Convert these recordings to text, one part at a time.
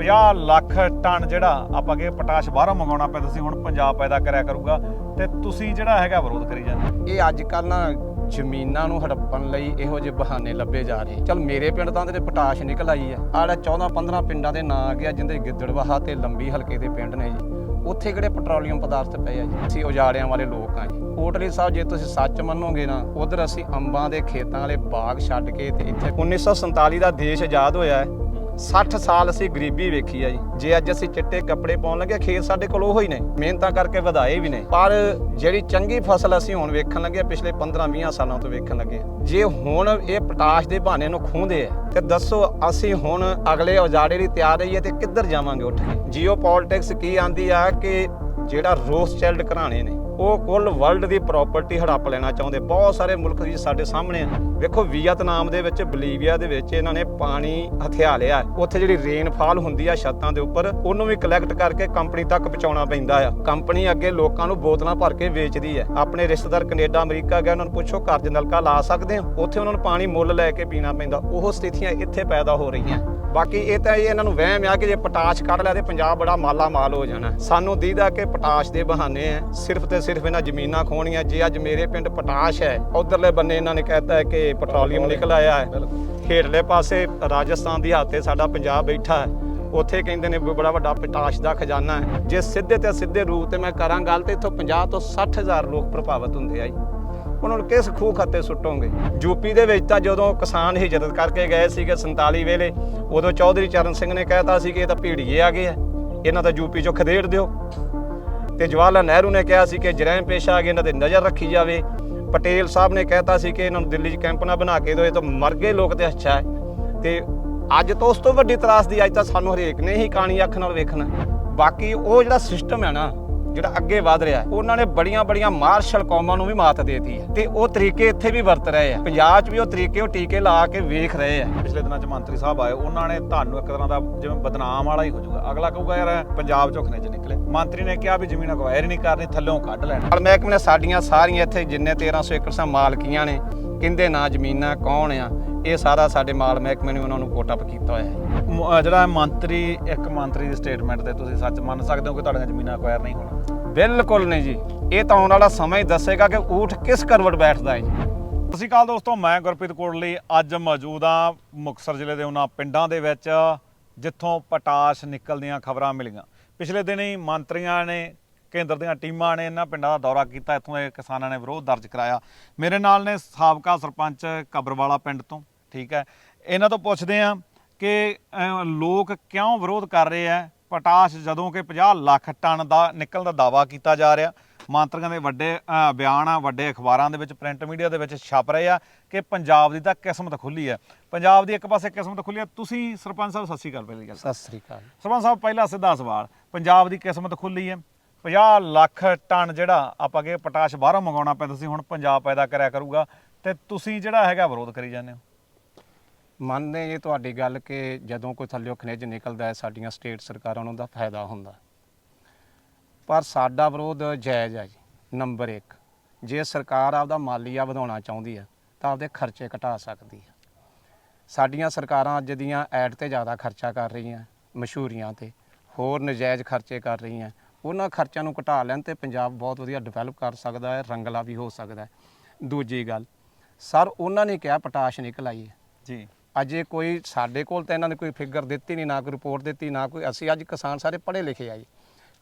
50 lakh ton ਜਿਹੜਾ ਆਪਾਂ ਕਿ ਪੋਟਾਸ਼ ਬਾਹਰੋਂ ਮੰਗਾਉਣਾ ਪੈਂਦਾ ਸੀ ਹੁਣ ਪੰਜਾਬ ਪੈਦਾ ਕਰਿਆ ਕਰੂਗਾ ਤੇ ਤੁਸੀਂ ਜਿਹੜਾ ਹੈਗਾ ਵਿਰੋਧ ਕਰੀ ਜਾਂਦੇ ਇਹ ਅੱਜ ਕੱਲ ਨਾ ਜ਼ਮੀਨਾਂ ਨੂੰ ਹੜੱਪਣ ਲਈ ਇਹੋ ਜਿਹੇ ਬਹਾਨੇ ਲੱਭੇ ਜਾ ਰਹੇ। ਚਲ ਮੇਰੇ ਪਿੰਡ ਤਾਂ ਤੇ ਪਟਾਸ਼ ਨਿਕਲ ਆਈ ਹੈ। ਆੜਾ 14 15 ਪਿੰਡਾਂ ਦੇ ਨਾਂ ਆ ਗਿਆ ਜਿੰਦੇ ਗਿੱਦੜਵਾਹਾ ਤੇ ਲੰਬੀ ਹਲਕੇ ਦੇ ਪਿੰਡ ਨੇ ਜੀ। ਉੱਥੇ ਕਿਹੜੇ ਪੈਟਰੋਲੀਅਮ ਪਦਾਰਥ ਪਏ ਆ ਜੀ? ਅਸੀਂ ਉਜਾੜਿਆਂ ਵਾਲੇ ਲੋਕ ਆ ਜੀ। ਕੋਟਲੀ ਸਾਹਿਬ, ਜੇ ਤੁਸੀਂ ਸੱਚ ਮੰਨੋਗੇ ਨਾ, ਉਧਰ ਅਸੀਂ ਅੰਬਾਂ ਦੇ ਖੇਤਾਂ ਵਾਲੇ ਬਾਗ ਛੱਡ ਕੇ ਤੇ ਇੱਥੇ 1947 ਦਾ ਦੇਸ਼ ਆਜ਼ਾਦ ਹੋਇਆ ਹੈ। 60 ਸਾਲ ਅਸੀਂ ਗਰੀਬੀ ਵੇਖੀ ਆ ਜੀ। ਜੇ ਅੱਜ ਅਸੀਂ ਚਿੱਟੇ ਕੱਪੜੇ ਪਾਉਣ ਲੱਗੇ, ਖੇਤ ਸਾਡੇ ਕੋਲ ਉਹੋ ਹੀ ਨੇ। ਮਿਹਨਤਾਂ ਕਰਕੇ ਵਧਾਏ ਵੀ ਨੇ। ਪਰ ਜਿਹੜੀ ਚੰਗੀ ਫਸਲ ਅਸੀਂ ਹੁਣ ਵੇਖਣ ਲੱਗੇ, ਪਿਛਲੇ 15-20 ਸਾਲਾਂ ਤੋਂ ਵੇਖਣ ਲੱਗੇ, ਜੇ ਹੁਣ ਇਹ ਪਟਾਸ਼ ਦੇ ਬਹਾਨੇ ਨੂੰ ਖੂੰਦੇ ਆ, ਤੇ ਦੱਸੋ ਅਸੀਂ ਹੁਣ ਅਗਲੇ ਉਜਾੜੇ ਲਈ ਤਿਆਰ ਰਹੀਏ ਤੇ ਕਿੱਧਰ ਜਾਵਾਂਗੇ ਉੱਠ ਕੇ? ਜੀਓ ਪੋਲਿਟਿਕਸ ਕੀ ਆਂਦੀ ਆ ਕਿ ਜਿਹੜਾ ਰੋਸ ਰੋਸਚੈਲਡ ਘਰਾਣੇ ਨੇ ਉਹ ਕੁੱਲ ਵਰਲਡ ਦੀ ਪ੍ਰਾਪਰਟੀ ਹੜੱਪ ਲੈਣਾ ਚਾਹੁੰਦੇ। ਬਹੁਤ ਸਾਰੇ ਮੁਲਕ ਜੀ ਸਾਡੇ ਸਾਹਮਣੇ ਆ। ਵੇਖੋ, ਵੀਅਤਨਾਮ ਦੇ ਵਿੱਚ, ਬਲੀਵੀਆ ਦੇ ਵਿੱਚ ਇਹਨਾਂ ਨੇ ਪਾਣੀ ਹਥਿਆ ਲਿਆ। ਉੱਥੇ ਜਿਹੜੀ ਰੇਨਫਾਲ ਹੁੰਦੀ ਆ ਛੱਤਾਂ ਦੇ ਉੱਪਰ, ਉਹਨੂੰ ਵੀ ਕਲੈਕਟ ਕਰਕੇ ਕੰਪਨੀ ਤੱਕ ਪਹੁੰਚਾਉਣਾ ਪੈਂਦਾ ਆ। ਕੰਪਨੀ ਅੱਗੇ ਲੋਕਾਂ ਨੂੰ ਬੋਤਲਾਂ ਭਰ ਕੇ ਵੇਚਦੀ ਹੈ ਆਪਣੇ ਰਿਸ਼ਤੇਦਾਰ ਕੈਨੇਡਾ, ਅਮਰੀਕਾ ਗਏ ਉਹਨਾਂ ਨੂੰ ਪੁੱਛੋ ਘਰ 'ਚ ਨਲਕਾ ਲਾ ਸਕਦੇ ਹੋ? ਉੱਥੇ ਉਹਨਾਂ ਨੂੰ ਪਾਣੀ ਮੁੱਲ ਲੈ ਕੇ ਪੀਣਾ ਪੈਂਦਾ। ਉਹ ਸਥਿਤੀਆਂ ਇੱਥੇ ਪੈਦਾ ਹੋ ਰਹੀਆਂ। ਬਾਕੀ ਇਹ ਤਾਂ ਇਹ ਇਹਨਾਂ ਨੂੰ ਵਹਿਮ ਆ ਕਿ ਜੇ ਪਟਾਸ਼ ਕੱਢ ਲਿਆ ਤੇ ਪੰਜਾਬ ਬੜਾ ਮਾਲਾ ਮਾਲ ਹੋ ਜਾਣਾ। ਸਾਨੂੰ ਦੀਦਾ ਕਿ ਪਟਾਸ਼ ਦੇ ਬਹਾਨੇ ਹੈ ਸਿਰਫ ਤੇ ਸਿਰਫ ਇਹਨਾਂ ਜ਼ਮੀਨਾਂ ਖੋਣੀਆਂ। ਜੇ ਅੱਜ ਮੇਰੇ ਪਿੰਡ ਪਟਾਸ਼ ਹੈ, ਉਧਰਲੇ ਬੰਨੇ ਇਹਨਾਂ ਨੇ ਕਹਿਤਾ ਹੈ ਕਿ ਪੈਟਰੋਲੀਅਮ ਨਿਕਲ ਆਇਆ ਹੈ। ਹੇਠਲੇ ਪਾਸੇ ਰਾਜਸਥਾਨ ਦੀ ਹੱਥ ਤੇ ਸਾਡਾ ਪੰਜਾਬ ਬੈਠਾ ਹੈ। ਉੱਥੇ ਕਹਿੰਦੇ ਨੇ ਬੜਾ ਵੱਡਾ ਪਟਾਸ਼ ਦਾ ਖਜ਼ਾਨਾ ਹੈ। ਜੇ ਸਿੱਧੇ ਤੇ ਸਿੱਧੇ ਰੂਪ ਤੇ ਮੈਂ ਕਰਾਂ ਗੱਲ, ਤੇ ਇੱਥੋਂ 50 ਤੋਂ 60 ਹਜ਼ਾਰ ਲੋਕ ਪ੍ਰਭਾਵਿਤ ਹੁੰਦੇ ਆ ਜੀ। ਉਹਨਾਂ ਨੂੰ ਕਿਸ ਖੂਹ ਖਾਤੇ ਸੁੱਟੋਗੇ? ਯੂਪੀ ਦੇ ਵਿੱਚ ਤਾਂ ਜਦੋਂ ਕਿਸਾਨ ਹਿਜਰਤ ਕਰਕੇ ਗਏ ਸੀਗੇ 47 ਵੇਲੇ, ਉਦੋਂ ਚੌਧਰੀ ਚਰਨ ਸਿੰਘ ਨੇ ਕਹਿਤਾ ਸੀ ਕਿ ਇਹ ਤਾਂ ਭੀੜੀਏ ਆ ਗਏ ਆ ਇਹਨਾਂ ਦਾ ਯੂਪੀ ਚੋਂ ਖਦੇੜ ਦਿਓ। ਤੇ ਜਵਾਹਰ ਲਾਲ ਨਹਿਰੂ ਨੇ ਕਿਹਾ ਸੀ ਕਿ ਜਰੈਮ ਪੇਸ਼ਾ ਆ ਗਏ, ਇਹਨਾਂ ਤੇ ਨਜ਼ਰ ਰੱਖੀ ਜਾਵੇ। ਪਟੇਲ ਸਾਹਿਬ ਨੇ ਕਹਿਤਾ ਸੀ ਕਿ ਇਹਨਾਂ ਨੂੰ ਦਿੱਲੀ 'ਚ ਕੈਂਪ ਨਾ ਬਣਾ ਕੇ ਦਿਓ, ਇਹ ਤਾਂ ਮਰ ਗਏ ਲੋਕ ਤੇ ਅੱਛਾ ਹੈ। ਤੇ ਅੱਜ ਤੋਂ ਉਸ ਤੋਂ ਵੱਡੀ ਤਰਾਸ ਦੀ ਅੱਜ ਤਾਂ ਸਾਨੂੰ ਹਰੇਕ ਨੇ ਹੀ ਕਾਣੀ ਅੱਖ ਨਾਲ ਵੇਖਣਾ। ਬਾਕੀ ਉਹ ਜਿਹੜਾ ਸਿਸਟਮ ਹੈ ਨਾ ਜਿਹੜਾ ਅੱਗੇ ਵਧ ਰਿਹਾ ਹੈ, ਉਹਨਾਂ ਨੇ ਬੜੀਆਂ ਬੜੀਆਂ ਮਾਰਸ਼ਲ ਕੌਮਾਂ ਨੂੰ ਵੀ ਮਾਤ ਦੇਤੀ ਹੈ। ਤੇ ਉਹ ਤਰੀਕੇ ਇੱਥੇ ਵੀ ਵਰਤ ਰਹੇ ਆ ਪੰਜਾਬ 'ਚ ਵੀ ਉਹ ਤਰੀਕੇ ਉਹ ਟੀਕੇ ਲਾ ਕੇ ਵੇਖ ਰਹੇ ਆ ਪਿਛਲੇ ਦਿਨਾਂ 'ਚ ਮੰਤਰੀ ਸਾਹਿਬ ਆਏ ਉਹਨਾਂ ਨੇ ਤੁਹਾਨੂੰ ਇੱਕ ਤਰ੍ਹਾਂ ਦਾ ਜਿਵੇਂ ਬਦਨਾਮ ਵਾਲਾ ਹੀ ਹੋ ਜਾਊਗਾ। ਅਗਲਾ ਕਹੂਗਾ ਯਾਰ ਪੰਜਾਬ ਚੋਂ ਖਨਿਜ ਨਿਕਲੇ। ਮੰਤਰੀ ਨੇ ਕਿਹਾ ਵੀ ਜ਼ਮੀਨ ਅਕਵਾਇਰ ਨਹੀਂ ਕਰਨੀ ਥੱਲੋਂ ਕੱਢ ਲੈਣਾ। ਪਰ ਮਹਿਕਮੇ ਨੇ ਸਾਡੀਆਂ ਸਾਰੀਆਂ ਇੱਥੇ ਜਿੰਨੇ 1300 ਏਕੜ ਸਾ ਮਾਲਕੀਆਂ ਨੇ ਕਿੰਦੇ ਨਾਂ ਜ਼ਮੀਨਾਂ ਕੌਣ ਆ? ਇਹ ਸਾਰਾ ਸਾਡੇ ਮਾਲ ਮਹਿਕਮੇ ਨੇ ਉਹਨਾਂ ਨੂੰ ਕੋਟ ਅਪ ਕੀਤਾ ਹੋਇਆ ਹੈ। ਮ- ਜਿਹੜਾ ਮੰਤਰੀ ਇੱਕ ਮੰਤਰੀ ਦੀ ਸਟੇਟਮੈਂਟ ਤੇ ਤੁਸੀਂ ਸੱਚ ਮੰਨ ਸਕਦੇ ਹੋ ਕਿ ਤੁਹਾਡੀਆਂ ਜ਼ਮੀਨਾਂ ਅਕਵਾਇਰ ਨਹੀਂ ਹੋਣਾ। ਬਿਲਕੁਲ ਨਹੀਂ ਜੀ। ਇਹ ਤਾਂ ਆਉਣ ਵਾਲਾ ਸਮਾਂ ਹੀ ਦੱਸੇਗਾ ਕਿ ਊਠ ਕਿਸ ਕਰਵਟ ਬੈਠਦਾ ਹੈ ਜੀ। ਸਤਿ ਸ਼੍ਰੀ ਅਕਾਲ ਦੋਸਤੋ ਮੈਂ ਗੁਰਪ੍ਰੀਤ ਕੋਟਲੀ। ਅੱਜ ਮੌਜੂਦ ਹਾਂ ਮੁਕਤਸਰ ਜ਼ਿਲ੍ਹੇ ਦੇ ਉਹਨਾਂ ਪਿੰਡਾਂ ਦੇ ਵਿੱਚ ਜਿੱਥੋਂ ਪਟਾਸ਼ ਨਿਕਲਦੀਆਂ ਖਬਰਾਂ ਮਿਲੀਆਂ। ਪਿਛਲੇ ਦਿਨ ਹੀ ਮੰਤਰੀਆਂ ਨੇ ਕੇਂਦਰ ਦੀਆਂ ਟੀਮਾਂ ਨੇ ਇਹਨਾਂ ਪਿੰਡਾਂ ਦਾ ਦੌਰਾ ਕੀਤਾ। ਇੱਥੋਂ ਦੇ ਕਿਸਾਨਾਂ ਨੇ ਵਿਰੋਧ ਦਰਜ ਕਰਾਇਆ। ਮੇਰੇ ਨਾਲ ਨੇ ਸਾਬਕਾ ਸਰਪੰਚ ਕਬਰਵਾਲਾ ਪਿੰਡ ਤੋਂ। ਠੀਕ ਹੈ। ਇਹਨਾਂ ਤੋਂ ਪੁੱਛਦੇ ਆ ਕਿ ਲੋਕ ਕਿਉਂ ਵਿਰੋਧ ਕਰ ਰਹੇ ਆ ਪਟਾਸ਼ ਜਦੋਂ ਕਿ 50 ਲੱਖ ਟਨ ਦਾ ਨਿਕਲਣ ਦਾ ਦਾਵਾ ਕੀਤਾ ਜਾ ਰਿਹਾ। ਮੰਤਰੀਆਂ ਦੇ ਵੱਡੇ ਬਿਆਨ ਆ ਵੱਡੇ ਅਖਬਾਰਾਂ ਦੇ ਵਿੱਚ ਪ੍ਰਿੰਟ ਮੀਡੀਆ ਦੇ ਵਿੱਚ ਛਪ ਰਹੇ ਆ ਕਿ ਪੰਜਾਬ ਦੀ ਤਾਂ ਕਿਸਮਤ ਖੁੱਲੀ ਹੈ। ਪੰਜਾਬ ਦੀ ਇੱਕ ਪਾਸੇ ਕਿਸਮਤ ਖੁੱਲੀ ਹੈ। ਤੁਸੀਂ ਸਰਪੰਚ ਸਾਹਿਬ ਸਤਿ ਸ਼੍ਰੀ ਅਕਾਲ ਪਹਿਲੀ ਗੱਲ ਸਤਿ ਸ੍ਰੀ ਅਕਾਲ। ਸਰਪੰਚ ਸਾਹਿਬ ਪਹਿਲਾ ਸਿੱਧਾ ਸਵਾਲ ਪੰਜਾਬ ਦੀ ਕਿਸਮਤ ਖੁੱਲੀ ਹੈ। 50 ਲੱਖ ਟਨ ਜਿਹੜਾ ਆਪਾਂ ਕਿ ਪਟਾਸ਼ ਬਾਹਰੋਂ ਮੰਗਾਉਣਾ ਪੈਂਦਾ ਸੀ ਹੁਣ ਪੰਜਾਬ ਪੈਦਾ ਕਰਿਆ ਕਰੂਗਾ। ਤੇ ਤੁਸੀਂ ਜਿਹੜਾ ਹੈਗਾ ਵਿਰੋਧ ਕਰੀ ਜਾਂਦੇ ਹੋ। ਮੰਨਦੇ ਜੇ ਤੁਹਾਡੀ ਗੱਲ ਕਿ ਜਦੋਂ ਕੋਈ ਥੱਲਿਓ ਖਣਿਜ ਨਿਕਲਦਾ ਹੈ, ਸਾਡੀਆਂ ਸਟੇਟ ਸਰਕਾਰਾਂ ਨੂੰ ਦਾ ਫਾਇਦਾ ਹੁੰਦਾ। ਪਰ ਸਾਡਾ ਵਿਰੋਧ ਜਾਇਜ਼ ਹੈ ਜੀ, ਨੰਬਰ 1 ਜੇ ਸਰਕਾਰ ਆਪਦਾ ਮਾਲੀਆ ਵਧਾਉਣਾ ਚਾਹੁੰਦੀ ਹੈ, ਤਾਂ ਆਪਦੇ ਖਰਚੇ ਘਟਾ ਸਕਦੀ ਹੈ। ਸਾਡੀਆਂ ਸਰਕਾਰਾਂ ਅੱਜ ਦੀਆਂ ਐਡ ਤੇ ਜ਼ਿਆਦਾ ਖਰਚਾ ਕਰ ਰਹੀਆਂ, ਮਸ਼ਹੂਰੀਆਂ ਤੇ ਹੋਰ ਨਜਾਇਜ਼ ਖਰਚੇ ਕਰ ਰਹੀਆਂ। ਉਹਨਾਂ ਖਰਚਿਆਂ ਨੂੰ ਘਟਾ ਲੈਣ ਤੇ ਪੰਜਾਬ ਬਹੁਤ ਵਧੀਆ ਡਿਵੈਲਪ ਕਰ ਸਕਦਾ ਹੈ, ਰੰਗਲਾ ਵੀ ਹੋ ਸਕਦਾ ਹੈ। ਦੂਜੀ ਗੱਲ, ਸਰ, ਉਹਨਾਂ ਨੇ ਕਿਹਾ ਪਟਾਸ਼ ਨਿਕਲ ਆਈ ਹੈ ਜੀ। ਅਜੇ ਕੋਈ ਸਾਡੇ ਕੋਲ ਤਾਂ ਇਹਨਾਂ ਨੇ ਕੋਈ ਫਿਗਰ ਦਿੱਤੀ ਨਹੀਂ, ਨਾ ਕੋਈ ਰਿਪੋਰਟ ਦਿੱਤੀ, ਨਾ ਕੋਈ ਅਸੀਂ ਅੱਜ ਕਿਸਾਨ ਸਾਰੇ ਪੜ੍ਹੇ ਲਿਖੇ ਆਏ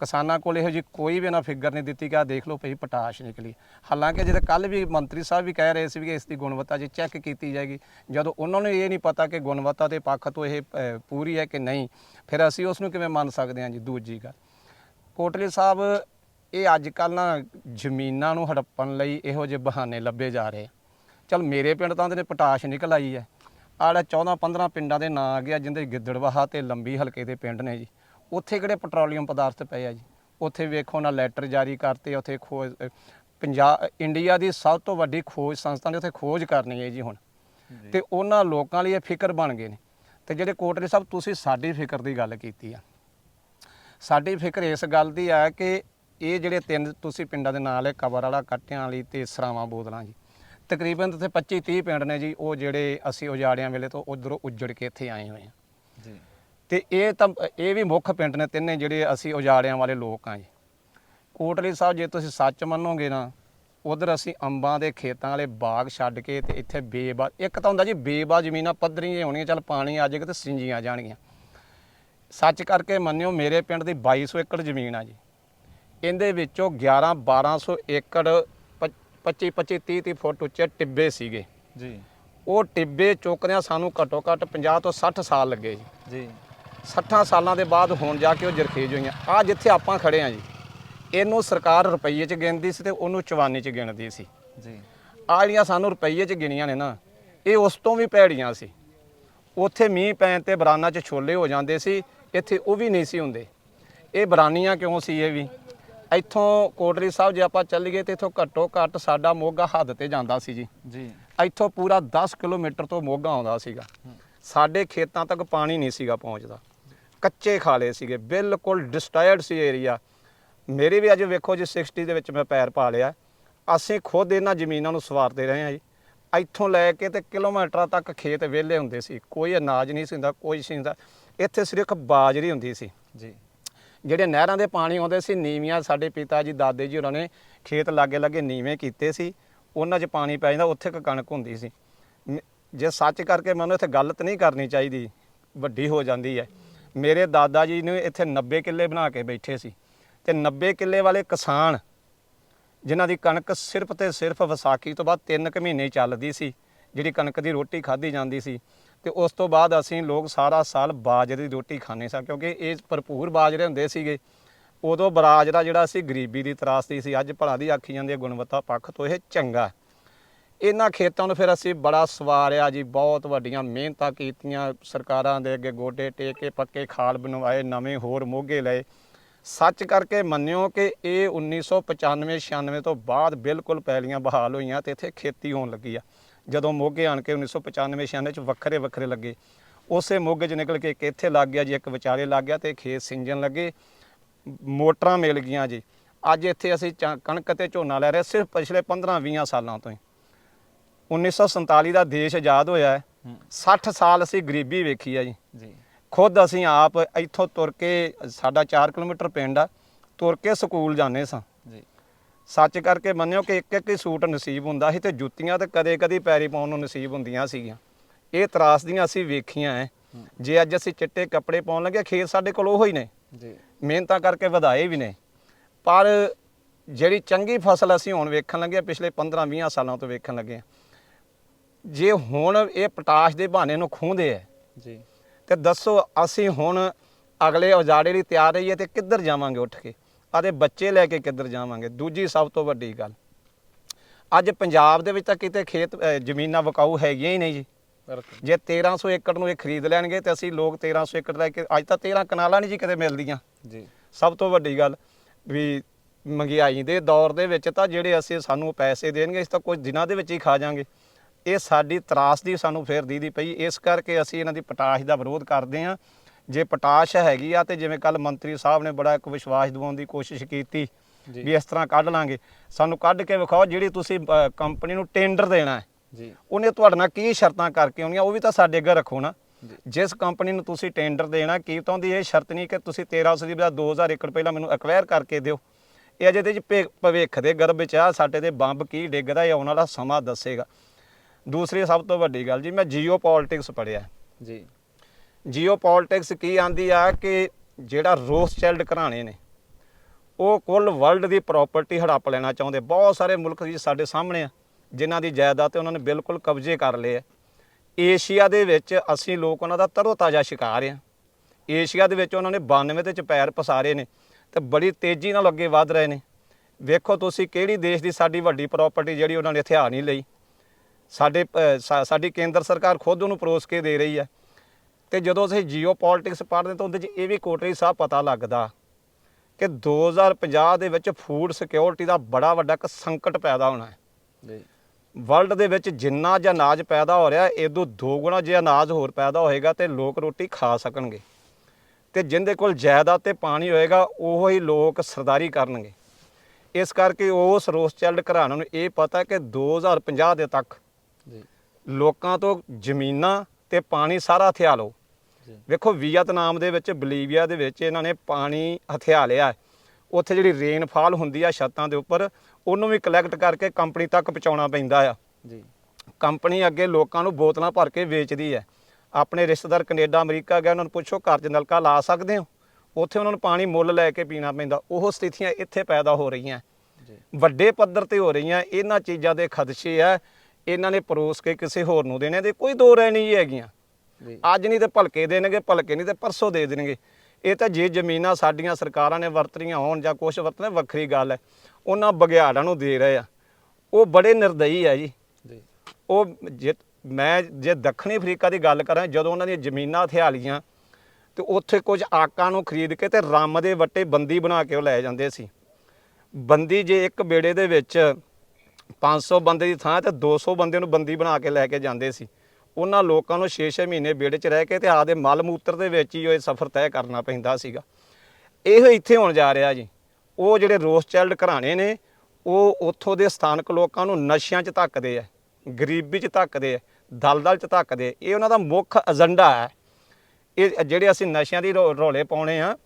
ਕਿਸਾਨਾਂ ਕੋਲ ਇਹੋ ਜੀ ਕੋਈ ਵੀ ਨਾ ਫਿਗਰ ਨਹੀਂ ਦਿੱਤੀ ਕਿ ਦੇਖ ਲਓ ਭਈ ਪਟਾਸ਼ ਨਿਕਲੀ। ਹਾਲਾਂਕਿ ਜਦੋਂ ਕੱਲ ਵੀ ਮੰਤਰੀ ਸਾਹਿਬ ਵੀ ਕਹਿ ਰਹੇ ਸੀ ਵੀ ਇਸ ਦੀ ਗੁਣਵੱਤਾ ਜੇ ਚੈੱਕ ਕੀਤੀ ਜਾਏਗੀ। ਜਦੋਂ ਉਹਨਾਂ ਨੂੰ ਇਹ ਨਹੀਂ ਪਤਾ ਕਿ ਗੁਣਵੱਤਾ ਦੇ ਪੱਖ ਤੋਂ ਇਹ ਪੂਰੀ ਹੈ ਕਿ ਨਹੀਂ, ਫਿਰ ਅਸੀਂ ਉਸ ਨੂੰ ਕਿਵੇਂ ਮੰਨ ਸਕਦੇ ਹਾਂ ਜੀ? ਦੂਜੀ ਗੱਲ, ਕੋਟਲੀ ਸਾਹਿਬ, ਇਹ ਅੱਜ ਕੱਲ ਨਾ ਜ਼ਮੀਨਾਂ ਨੂੰ ਹੜੱਪਣ ਲਈ ਇਹੋ ਜਿਹੇ ਬਹਾਨੇ ਲੱਭੇ ਜਾ ਰਹੇ ਆ। ਚਲ ਮੇਰੇ ਪਿੰਡ ਤਾਂ ਨੇ ਪਟਾਸ਼ ਨਿਕਲ ਆਈ ਹੈ। ਆੜਾ 14 15 ਪਿੰਡਾਂ ਦੇ ਨਾਂ ਆ ਗਿਆ ਜਿੰਦੇ ਗਿੱਦੜਵਾਹਾ ਤੇ ਲੰਬੀ ਹਲਕੇ ਦੇ ਪਿੰਡ ਨੇ ਜੀ। ਉੱਥੇ ਕਿਹੜੇ ਪੈਟਰੋਲੀਅਮ ਪਦਾਰਥ ਪਏ ਆ ਜੀ? ਉੱਥੇ ਵੇਖੋ ਨਾ ਲੈਟਰ ਜਾਰੀ ਕਰਤੇ ਉੱਥੇ ਖੋਜ ਪੰਜਾਬ ਇੰਡੀਆ ਦੀ ਸਭ ਤੋਂ ਵੱਡੀ ਖੋਜ ਸੰਸਥਾ ਨੇ ਉੱਥੇ ਖੋਜ ਕਰਨੀ ਹੈ ਜੀ ਹੁਣ। ਤੇ ਉਹਨਾਂ ਲੋਕਾਂ ਲਈ ਇਹ ਫਿਕਰ ਬਣ ਗਏ ਨੇ। ਤੇ ਜਿਹੜੇ ਕੋਟਲੇ ਸਾਹਿਬ ਤੁਸੀਂ ਸਾਡੀ ਫਿਕਰ ਦੀ ਗੱਲ ਕੀਤੀ ਆ। ਸਾਡੀ ਫਿਕਰ ਇਸ ਗੱਲ ਦੀ ਆ ਕਿ ਇਹ ਜਿਹੜੇ ਤਿੰਨ ਤੁਸੀਂ ਪਿੰਡਾਂ ਦੇ ਨਾਲ ਹੈ ਕਬਰ ਵਾਲਾ ਕੱਟਿਆਂ ਵਾਲੀ ਤੇ ਸਰਾਵਾਂ ਬੋਦਲਾਂ ਜੀ। ਤਕਰੀਬਨ ਤੇ 25 30 ਪਿੰਡ ਨੇ ਜੀ ਉਹ ਜਿਹੜੇ ਅਸੀਂ ਉਜਾੜਿਆਂ ਵੇਲੇ ਤੋਂ ਉਧਰੋਂ ਉੱਜੜ ਕੇ ਇੱਥੇ ਆਏ ਹੋਏ ਆ ਜੀ। ਤੇ ਇਹ ਤਾਂ ਇਹ ਵੀ ਮੁੱਖ ਪਿੰਡ ਨੇ ਤਿੰਨੇ ਜਿਹੜੇ ਅਸੀਂ ਉਜਾੜਿਆਂ ਵਾਲੇ ਲੋਕ ਆ ਜੀ। ਕੋਟਲੀ ਸਾਹਿਬ ਜੇ ਤੁਸੀਂ ਸੱਚ ਮੰਨੋਗੇ ਨਾ ਉਧਰ ਅਸੀਂ ਅੰਬਾਂ ਦੇ ਖੇਤਾਂ ਵਾਲੇ ਬਾਗ ਛੱਡ ਕੇ ਤੇ ਇੱਥੇ ਬੇਬਾ ਇੱਕ ਤਾਂ ਹੁੰਦਾ ਜੀ ਬੇਬਾ ਜ਼ਮੀਨਾਂ ਪੱਧਰੀਆਂ ਹੋਣੀਆਂ ਚੱਲ ਪਾਣੀ ਆ ਜਾਏਗਾ ਤੇ ਸਿੰਜੀਆਂ ਜਾਣਗੀਆਂ। ਸੱਚ ਕਰਕੇ ਮੰਨਿਓ ਮੇਰੇ ਪਿੰਡ ਦੀ 2200 ਏਕੜ ਜ਼ਮੀਨ ਆ ਜੀ। ਇਹਦੇ ਵਿੱਚੋਂ 11 1200 ਏਕੜ 25 25 30 30 ਫੁੱਟ ਉੱਚੇ ਟਿੱਬੇ ਸੀਗੇ। ਜੀ। ਉਹ ਟਿੱਬੇ ਚੁੱਕਦਿਆਂ ਸਾਨੂੰ ਘੱਟੋ ਘੱਟ 50 ਤੋਂ 60 ਸਾਲ ਲੱਗੇ ਜੀ। ਜੀ। 60 ਸਾਲਾਂ ਦੇ ਬਾਅਦ ਹੁਣ ਜਾ ਕੇ ਉਹ ਜਰਖੇਜ ਹੋਈਆਂ। ਆ ਜਿੱਥੇ ਆਪਾਂ ਖੜੇ ਆ ਜੀ ਇਹਨੂੰ ਸਰਕਾਰ ਰੁਪਈਏ 'ਚ ਗਿਣਦੀ ਸੀ ਤੇ ਉਹਨੂੰ ਚਵਾਨੀ 'ਚ ਗਿਣਦੀ ਸੀ। ਜੀ। ਆ ਜਿਹੜੀਆਂ ਸਾਨੂੰ ਰੁਪਈਏ 'ਚ ਗਿਣੀਆਂ ਨੇ ਨਾ ਇਹ ਉਸ ਤੋਂ ਵੀ ਭੈੜੀਆਂ ਸੀ। ਉੱਥੇ ਮੀਂਹ ਪੈਣ ਤੇ ਬਰਾਨਾਂ 'ਚ ਛੋਲੇ ਹੋ ਜਾਂਦੇ ਸੀ ਇੱਥੇ ਉਹ ਵੀ ਨਹੀਂ ਸੀ ਹੁੰਦੇ। ਇਹ ਬਰਾਨੀਆਂ ਕਿਉਂ ਸੀ ਇਹ ਵੀ? ਇੱਥੋਂ ਕੋਟਲੀ ਸਾਹਿਬ ਜੇ ਆਪਾਂ ਚੱਲੀਏ ਤੇ ਇੱਥੋਂ ਘੱਟੋ ਘੱਟ ਸਾਡਾ ਮੋਗਾ ਹੱਦ ਤੇ ਜਾਂਦਾ ਸੀ ਜੀ। ਜੀ। ਇੱਥੋਂ ਪੂਰਾ 10 ਕਿਲੋਮੀਟਰ ਤੋਂ ਮੋਗਾ ਆਉਂਦਾ ਸੀਗਾ। ਸਾਡੇ ਖੇਤਾਂ ਤੱਕ ਪਾਣੀ ਨਹੀਂ ਸੀਗਾ ਪਹੁੰਚਦਾ। ਕੱਚੇ ਖਾਲੇ ਸੀਗੇ ਬਿਲਕੁਲ ਡਿਸਟਾਇਰਡ ਸੀ ਏਰੀਆ ਮੇਰੇ ਵੀ ਅੱਜ ਵੇਖੋ ਜੀ 60 ਦੇ ਵਿੱਚ ਮੈਂ ਪੈਰ ਪਾ ਲਿਆ। ਅਸੀਂ ਖੁਦ ਇਹਨਾਂ ਜ਼ਮੀਨਾਂ ਨੂੰ ਸਵਾਰਦੇ ਰਹੇ ਹਾਂ ਜੀ। ਇੱਥੋਂ ਲੈ ਕੇ ਤੇ ਕਿਲੋਮੀਟਰਾਂ ਤੱਕ ਖੇਤ ਵਿਹਲੇ ਹੁੰਦੇ ਸੀ। ਕੋਈ ਅਨਾਜ ਨਹੀਂ ਸੀ ਹੁੰਦਾ ਕੋਈ ਸੀ ਹੁੰਦਾ। ਇੱਥੇ ਸਿਰਫ ਬਾਜਰੀ ਹੁੰਦੀ ਸੀ। ਜੀ। ਜਿਹੜੇ ਨਹਿਰਾਂ ਦੇ ਪਾਣੀ ਆਉਂਦੇ ਸੀ, ਨੀਵੀਆਂ ਸਾਡੇ ਪਿਤਾ ਜੀ, ਦਾਦੇ ਜੀ ਉਹਨਾਂ ਨੇ ਖੇਤ ਲਾਗੇ ਲਾਗੇ ਨੀਵੇਂ ਕੀਤੇ ਸੀ, ਉਹਨਾਂ 'ਚ ਪਾਣੀ ਪੈ ਜਾਂਦਾ, ਉੱਥੇ ਕ ਕਣਕ ਹੁੰਦੀ ਸੀ। ਮ- ਜੇ ਸੱਚ ਕਰਕੇ ਮੈਨੂੰ, ਇੱਥੇ ਗਲਤ ਨਹੀਂ ਕਰਨੀ ਚਾਹੀਦੀ, ਵੱਡੀ ਹੋ ਜਾਂਦੀ ਹੈ। ਮੇਰੇ ਦਾਦਾ ਜੀ ਨੇ ਇੱਥੇ 90 ਕਿੱਲੇ ਬਣਾ ਕੇ ਬੈਠੇ ਸੀ ਤੇ 90 ਕਿੱਲੇ ਵਾਲੇ ਕਿਸਾਨ ਜਿਨ੍ਹਾਂ ਦੀ ਕਣਕ ਸਿਰਫ ਤੇ ਸਿਰਫ ਵਿਸਾਖੀ ਤੋਂ ਬਾਅਦ 3 ਕੁ ਮਹੀਨੇ ਚੱਲਦੀ ਸੀ, ਜਿਹੜੀ ਕਣਕ ਦੀ ਰੋਟੀ ਖਾਧੀ ਜਾਂਦੀ ਸੀ ਤੇ ਉਸ ਤੋਂ ਬਾਅਦ ਅਸੀਂ ਲੋਕ ਸਾਰਾ ਸਾਲ ਬਾਜਰੇ ਦੀ ਰੋਟੀ ਖਾਂਦੇ ਸਾਂ, ਕਿਉਂਕਿ ਇਹ ਭਰਪੂਰ ਬਾਜਰੇ ਹੁੰਦੇ ਸੀਗੇ। ਉਦੋਂ ਬਾਜਰਾ ਜਿਹੜਾ ਸੀ, ਗਰੀਬੀ ਦੀ ਤਰਾਸਦੀ ਸੀ, ਅੱਜ ਭਲਾ ਦੀ ਆਖੀ ਜਾਂਦੀ ਹੈ, ਗੁਣਵੱਤਾ ਪੱਖ ਤੋਂ ਇਹ ਚੰਗਾ। ਇਹਨਾਂ ਖੇਤਾਂ ਨੂੰ ਫਿਰ ਅਸੀਂ ਬੜਾ ਸਵਾਰਿਆ ਜੀ, ਬਹੁਤ ਵੱਡੀਆਂ ਮਿਹਨਤਾਂ ਕੀਤੀਆਂ, ਸਰਕਾਰਾਂ ਦੇ ਅੱਗੇ ਗੋਡੇ ਟੇਕ ਕੇ ਪੱਕੇ, ਖਾਲ ਬਣਵਾਏ, ਨਵੇਂ ਹੋਰ ਮੋਗੇ ਲਏ। ਸੱਚ ਕਰਕੇ ਮੰਨਿਓ ਕਿ ਇਹ 1995 96 ਤੋਂ ਬਾਅਦ ਬਿਲਕੁਲ ਪੈਲੀਆਂ ਬਹਾਲ ਹੋਈਆਂ ਤੇ ਇੱਥੇ ਖੇਤੀ ਹੋਣ ਲੱਗੀ ਆ। ਜਦੋਂ ਮੋਗੇ ਆਣ ਕੇ 1995 96 ਚ ਵੱਖਰੇ ਵੱਖਰੇ ਲੱਗੇ ਉਸੇ ਮੋਗੇ ਚ ਨਿਕਲ ਕੇ ਇੱਕ ਇੱਥੇ ਲੱਗ ਗਿਆ ਜੀ ਇੱਕ ਵਿਚਾਲੇ ਲੱਗ ਗਿਆ ਤੇ ਖੇਤ ਸਿੰਜਣ ਲੱਗੇ ਮੋਟਰਾਂ ਮਿਲ ਗਈਆਂ ਜੀ। ਅੱਜ ਇੱਥੇ ਅਸੀਂ ਕਣਕ ਤੇ ਝੋਨਾ ਲੈ ਰਹੇ ਸਿਰਫ ਪਿਛਲੇ 15 20 ਸਾਲਾਂ ਤੋਂ ਹੀ। 1947 ਦਾ ਦੇਸ਼ ਆਜ਼ਾਦ ਹੋਇਆ ਹੈ ਹੂੰ। 60 ਸਾਲ ਅਸੀਂ ਗਰੀਬੀ ਵੇਖੀ ਆ ਜੀ। ਜੀ। ਖੁਦ ਅਸੀਂ ਆਪ ਇੱਥੋਂ ਤੁਰ ਕੇ ਸਾਡਾ 4 ਕਿਲੋਮੀਟਰ ਪਿੰਡ ਆ ਤੁਰ ਕੇ ਸਕੂਲ ਜਾਂਦੇ ਸਾਂ। ਜੀ। ਸੱਚ ਕਰਕੇ ਮੰਨਿਓ ਕਿ ਇੱਕ ਇੱਕ ਹੀ ਸੂਟ ਨਸੀਬ ਹੁੰਦਾ ਸੀ ਤੇ ਜੁੱਤੀਆਂ ਤੇ ਕਦੇ ਕਦੀ ਪੈਰੀ ਪਾਉਣ ਨੂੰ ਨਸੀਬ ਹੁੰਦੀਆਂ ਸੀਗੀਆਂ। ਇਹ ਤਰਾਸਦੀਆਂ ਅਸੀਂ ਵੇਖੀਆਂ ਐ। ਜੇ ਅੱਜ ਅਸੀਂ ਚਿੱਟੇ ਕੱਪੜੇ ਪਾਉਣ ਲੱਗੇ ਖੇਤ ਸਾਡੇ ਕੋਲ ਉਹੋ ਹੀ ਨੇ। ਜੀ। ਮਿਹਨਤਾਂ ਕਰਕੇ ਵਧਾਏ ਵੀ ਨੇ। ਪਰ ਜਿਹੜੀ ਚੰਗੀ ਫਸਲ ਅਸੀਂ ਹੁਣ ਵੇਖਣ ਲੱਗੇ ਪਿਛਲੇ 15-20 ਸਾਲਾਂ ਤੋਂ ਵੇਖਣ ਲੱਗੇ। ਜੇ ਹੁਣ ਇਹ ਪਟਾਸ਼ ਦੇ ਬਹਾਨੇ ਨੂੰ ਖੂੰਦੇ ਐ ਜੀ। ਤੇ ਦੱਸੋ ਅਸੀਂ ਹੁਣ ਅਗਲੇ ਉਜਾੜੇ ਲਈ ਤਿਆਰ ਰਹੀਏ ਤੇ ਕਿੱਧਰ ਜਾਵਾਂਗੇ ਉੱਠ ਕੇ? ਆਦੇ ਬੱਚੇ ਲੈ ਕੇ ਕਿੱਧਰ ਜਾਵਾਂਗੇ? ਦੂਜੀ ਸਭ ਤੋਂ ਵੱਡੀ ਗੱਲ ਅੱਜ ਪੰਜਾਬ ਦੇ ਵਿੱਚ ਤਾਂ ਕਿਤੇ ਖੇਤ ਜ਼ਮੀਨਾਂ ਵਿਕਾਊ ਹੈਗੀਆਂ ਹੀ ਨਹੀਂ ਜੀ। ਜੇ 1300 ਏਕੜ ਨੂੰ ਇਹ ਖਰੀਦ ਲੈਣਗੇ ਤੇ ਅਸੀਂ ਲੋਕ 1300 ਏਕੜ ਲੈ ਕੇ ਅੱਜ ਤਾਂ 13 ਕਨਾਲਾਂ ਨਹੀਂ ਜੀ ਕਿਤੇ ਮਿਲਦੀਆਂ। ਜੀ। ਸਭ ਤੋਂ ਵੱਡੀ ਗੱਲ ਵੀ ਮਹਿੰਗਾਈ ਦੇ ਦੌਰ ਦੇ ਵਿੱਚ ਤਾਂ ਜਿਹੜੇ ਅਸੀਂ ਸਾਨੂੰ ਪੈਸੇ ਦੇਣਗੇ ਇਸ ਤਾਂ ਕੁਝ ਦਿਨਾਂ ਦੇ ਵਿੱਚ ਹੀ ਖਾ ਜਾਾਂਗੇ ਇਹ ਸਾਡੀ ਤਰਾਸਦੀ ਸਾਨੂੰ ਫੇਰ ਦੀਦੀ ਪਈ। ਇਸ ਕਰਕੇ ਅਸੀਂ ਇਹਨਾਂ ਦੀ ਪਟਾਸ਼ ਦਾ ਵਿਰੋਧ ਕਰਦੇ ਹਾਂ। ਜੇ ਪਟਾਸ਼ ਹੈਗੀ ਆ ਤੇ ਜਿਵੇਂ ਕੱਲ ਮੰਤਰੀ ਸਾਹਿਬ ਨੇ ਬੜਾ ਇੱਕ ਵਿਸ਼ਵਾਸ ਦਿਵਾਉਣ ਦੀ ਕੋਸ਼ਿਸ਼ ਕੀਤੀ। ਵੀ ਇਸ ਤਰ੍ਹਾਂ ਕੱਢ ਲਾਂਗੇ। ਸਾਨੂੰ ਕੱਢ ਕੇ ਵਿਖਾਓ ਜਿਹੜੀ ਤੁਸੀਂ ਕੰਪਨੀ ਨੂੰ ਟੈਂਡਰ ਦੇਣਾ ਹੈ। ਜੀ। ਉਹਨੇ ਤੁਹਾਡੇ ਨਾਲ ਕੀ ਸ਼ਰਤਾਂ ਕਰਕੇ ਆਉਣੀਆਂ ਉਹ ਵੀ ਤਾਂ ਸਾਡੇ ਅੱਗੇ ਰੱਖੋ ਨਾ। ਜਿਸ ਕੰਪਨੀ ਨੂੰ ਤੁਸੀਂ ਟੈਂਡਰ ਦੇਣਾ ਕੀ ਤਾਂ ਦੀ ਇਹ ਸ਼ਰਤ ਨਹੀਂ ਕਿ ਤੁਸੀਂ 1300 ਦੀ ਬਜਾਏ 2000 ਏਕੜ ਪਹਿਲਾਂ ਮੈਨੂੰ ਐਕਵਾਇਰ ਕਰਕੇ ਦਿਓ। ਇਹ ਅਜੇ ਤੇ ਜੀ ਭੇ- ਭਵਿੱਖ ਦੇ ਗਰਭ ਵਿੱਚ ਆ ਸਾਡੇ ਤੇ ਬੰਬ ਕੀ ਡਿੱਗਦਾ ਇਹ ਆਉਣ ਵਾਲਾ ਸਮਾਂ ਦੱਸੇਗਾ। ਦੂਸਰੀ ਸਭ ਤੋਂ ਵੱਡੀ ਗੱਲ ਜੀ ਮੈਂ ਜੀਓ ਪੋਲਿਟਿਕਸ ਪੜਿਆ ਜੀ। ਜੀਓ ਪੋਲਿਟਿਕਸ ਕੀ ਆਂਦੀ ਆ ਕਿ ਜਿਹੜਾ ਰੋਸਚੈਲਡ ਘਰਾਣੇ ਨੇ, ਉਹ ਕੁੱਲ ਵਰਲਡ ਦੀ ਪ੍ਰਾਪਰਟੀ ਹੜੱਪ ਲੈਣਾ ਚਾਹੁੰਦੇ। ਬਹੁਤ ਸਾਰੇ ਮੁਲਕ ਜੀ ਸਾਡੇ ਸਾਹਮਣੇ ਆ, ਜਿਨ੍ਹਾਂ ਦੀ ਜਾਇਦਾਦ ਤੇ ਉਹਨਾਂ ਨੇ ਬਿਲਕੁਲ ਕਬਜ਼ੇ ਕਰ ਲਏ ਆ। ਏਸ਼ੀਆ ਦੇ ਵਿੱਚ ਅਸੀਂ ਲੋਕ ਉਹਨਾਂ ਦਾ ਤਰੋ ਤਾਜ਼ਾ ਸ਼ਿਕਾਰ ਆ। ਏਸ਼ੀਆ ਦੇ ਵਿੱਚ ਉਹਨਾਂ ਨੇ 92 ਦੇ ਚ ਪੈਰ ਪਸਾਰੇ ਨੇ ਤੇ ਬੜੀ ਤੇਜ਼ੀ ਨਾਲ ਅੱਗੇ ਵਧ ਰਹੇ ਨੇ। ਵੇਖੋ ਤੁਸੀਂ ਕਿਹੜੀ ਦੇਸ਼ ਦੀ ਸਾਡੀ ਵੱਡੀ ਪ੍ਰਾਪਰਟੀ ਜਿਹੜੀ ਉਹਨਾਂ ਨੇ ਹਥਿਆਰ ਨਹੀਂ ਲਈ। ਸਾਡੇ ਸਾਡੀ ਕੇਂਦਰ ਸਰਕਾਰ ਖੁਦ ਉਹਨੂੰ ਪਰੋਸ ਕੇ ਦੇ ਰਹੀ ਹੈ ਤੇ ਜਦੋਂ ਅਸੀਂ ਜੀਓ ਪੋਲਿਟਿਕਸ ਪੜ੍ਹਦੇ ਤਾਂ ਉਹਦੇ 'ਚ ਇਹ ਵੀ ਕੋਟਰੀ ਸਾਹਿਬ ਪਤਾ ਲੱਗਦਾ ਕਿ 2050 ਦੇ ਵਿੱਚ ਫੂਡ ਸਿਕਿਉਰਿਟੀ ਦਾ ਬੜਾ ਵੱਡਾ ਇੱਕ ਸੰਕਟ ਪੈਦਾ ਹੋਣਾ ਹੈ। ਜੀ। ਵਰਲਡ ਦੇ ਵਿੱਚ ਜਿੰਨਾ ਜਿਹਾ ਅਨਾਜ ਪੈਦਾ ਹੋ ਰਿਹਾ ਇਹਦੋਂ ਦੋ ਗੁਣਾ ਜੇ ਅਨਾਜ ਹੋਰ ਪੈਦਾ ਹੋਏਗਾ ਤੇ ਲੋਕ ਰੋਟੀ ਖਾ ਸਕਣਗੇ। ਤੇ ਜਿੰਦੇ ਕੋਲ ਜਾਇਦਾਦ ਤੇ ਪਾਣੀ ਹੋਏਗਾ ਉਹੋ ਹੀ ਲੋਕ ਸਰਦਾਰੀ ਕਰਨਗੇ। ਇਸ ਕਰਕੇ ਉਸ ਰੋਸਚੈਲਡ ਘਰਾਣਿਆਂ ਨੂੰ ਇਹ ਪਤਾ ਕਿ 2050 ਦੇ ਤੱਕ ਜੀ। ਲੋਕਾਂ ਤੋਂ ਜ਼ਮੀਨਾਂ ਤੇ ਪਾਣੀ ਸਾਰਾ ਹਥਿਆ ਲਓ। ਵੇਖੋ ਵੀਅਤਨਾਮ ਦੇ ਵਿੱਚ ਬਲੀਵੀਆ ਦੇ ਵਿੱਚ ਇਹਨਾਂ ਨੇ ਪਾਣੀ ਹਥਿਆ ਲਿਆ ਉੱਥੇ ਜਿਹੜੀ ਰੇਨਫਾਲ ਹੁੰਦੀ ਆ ਛੱਤਾਂ ਦੇ ਉੱਪਰ ਉਹਨੂੰ ਵੀ ਕਲੈਕਟ ਕਰਕੇ ਕੰਪਨੀ ਤੱਕ ਪਹੁੰਚਾਉਣਾ ਪੈਂਦਾ ਆ। ਜੀ। ਕੰਪਨੀ ਅੱਗੇ ਲੋਕਾਂ ਨੂੰ ਬੋਤਲਾਂ ਭਰ ਕੇ ਵੇਚਦੀ ਹੈ। ਆਪਣੇ ਰਿਸ਼ਤੇਦਾਰ ਕੈਨੇਡਾ ਅਮਰੀਕਾ ਗਏ ਉਹਨਾਂ ਨੂੰ ਪੁੱਛੋ ਘਰ 'ਚ ਨਲਕਾ ਲਾ ਸਕਦੇ ਹੋ? ਉੱਥੇ ਉਹਨਾਂ ਨੂੰ ਪਾਣੀ ਮੁੱਲ ਲੈ ਕੇ ਪੀਣਾ ਪੈਂਦਾ। ਉਹ ਸਥਿਤੀਆਂ ਇੱਥੇ ਪੈਦਾ ਹੋ ਰਹੀਆਂ। ਵੱਡੇ ਪੱਧਰ ਤੇ ਹੋ ਰਹੀਆਂ। ਇਹਨਾਂ ਚੀਜ਼ਾਂ ਦੇ ਖਦਸ਼ੇ ਆ। ਇਹਨਾਂ ਨੇ ਪਰੋਸ ਕੇ ਕਿਸੇ ਹੋਰ ਨੂੰ ਦੇਣੇ ਦੇ ਕੋਈ ਦੋ ਰਹਿ ਨਹੀਂ ਹੈਗੀਆਂ। ਅੱਜ ਨਹੀਂ ਤੇ ਭਲਕੇ ਦੇਣਗੇ ਭਲਕੇ ਨਹੀਂ ਤੇ ਪਰਸੋਂ ਦੇ ਦੇਣਗੇ। ਇਹ ਤਾਂ ਜੇ ਜ਼ਮੀਨਾਂ ਸਾਡੀਆਂ ਸਰਕਾਰਾਂ ਨੇ ਵਰਤਣੀਆਂ ਹੋਣ ਜਾਂ ਕੁਝ ਵਰਤਣੇ ਵੱਖਰੀ ਗੱਲ ਹੈ। ਉਹਨਾਂ ਬਗਿਆੜਾਂ ਨੂੰ ਦੇ ਰਹੇ ਆ। ਉਹ ਬੜੇ ਨਿਰਦਈ ਆ ਜੀ। ਜੀ। ਉਹ ਜੇ ਮੈਂ ਜੇ ਦੱਖਣੀ ਅਫਰੀਕਾ ਦੀ ਗੱਲ ਕਰਾਂ ਜਦੋਂ ਉਹਨਾਂ ਦੀਆਂ ਜ਼ਮੀਨਾਂ ਹਥਿਆ ਲੀਆਂ ਤੇ ਉੱਥੇ ਕੁਝ ਆਕਾਂ ਨੂੰ ਖਰੀਦ ਕੇ ਤੇ ਰੰਮ ਦੇ ਵੱਟੇ ਬੰਦੀ ਬਣਾ ਕੇ ਉਹ ਲੈ ਜਾਂਦੇ ਸੀ। ਬੰਦੀ ਜੇ ਇੱਕ ਬੇੜੇ ਦੇ ਵਿੱਚ 500 ਬੰਦੇ ਦੀ ਥਾਂ ਤੇ 200 ਬੰਦੇ ਨੂੰ ਬੰਦੀ ਬਣਾ ਕੇ ਲੈ ਕੇ ਜਾਂਦੇ ਸੀ। ਉਹਨਾਂ ਲੋਕਾਂ ਨੂੰ 6-6 ਮਹੀਨੇ ਬੇੜੇ 'ਚ ਰਹਿ ਕੇ ਤੇ ਆਪਦੇ ਮਲ ਮੂਤਰ ਦੇ ਵਿੱਚ ਹੀ ਉਹ ਇਹ ਸਫ਼ਰ ਤੈਅ ਕਰਨਾ ਪੈਂਦਾ ਸੀਗਾ। ਇਹ ਇੱਥੇ ਹੋਣ ਜਾ ਰਿਹਾ ਜੀ। ਉਹ ਜਿਹੜੇ ਰੋਸਚਾਈਲਡ ਘਰਾਣੇ ਨੇ ਉਹ ਉੱਥੋਂ ਦੇ ਸਥਾਨਕ ਲੋਕਾਂ ਨੂੰ ਨਸ਼ਿਆਂ 'ਚ ਧੱਕਦੇ ਆ ਗਰੀਬੀ 'ਚ ਧੱਕਦੇ ਆ ਦਲਦਲ 'ਚ ਧੱਕਦੇ। ਇਹ ਉਹਨਾਂ ਦਾ ਮੁੱਖ ਏਜੰਡਾ ਹੈ। ਇਹ ਜਿਹੜੇ ਅਸੀਂ ਨਸ਼ਿਆਂ ਦੀ ਰੌਲੇ ਪਾਉਣੇ ਆ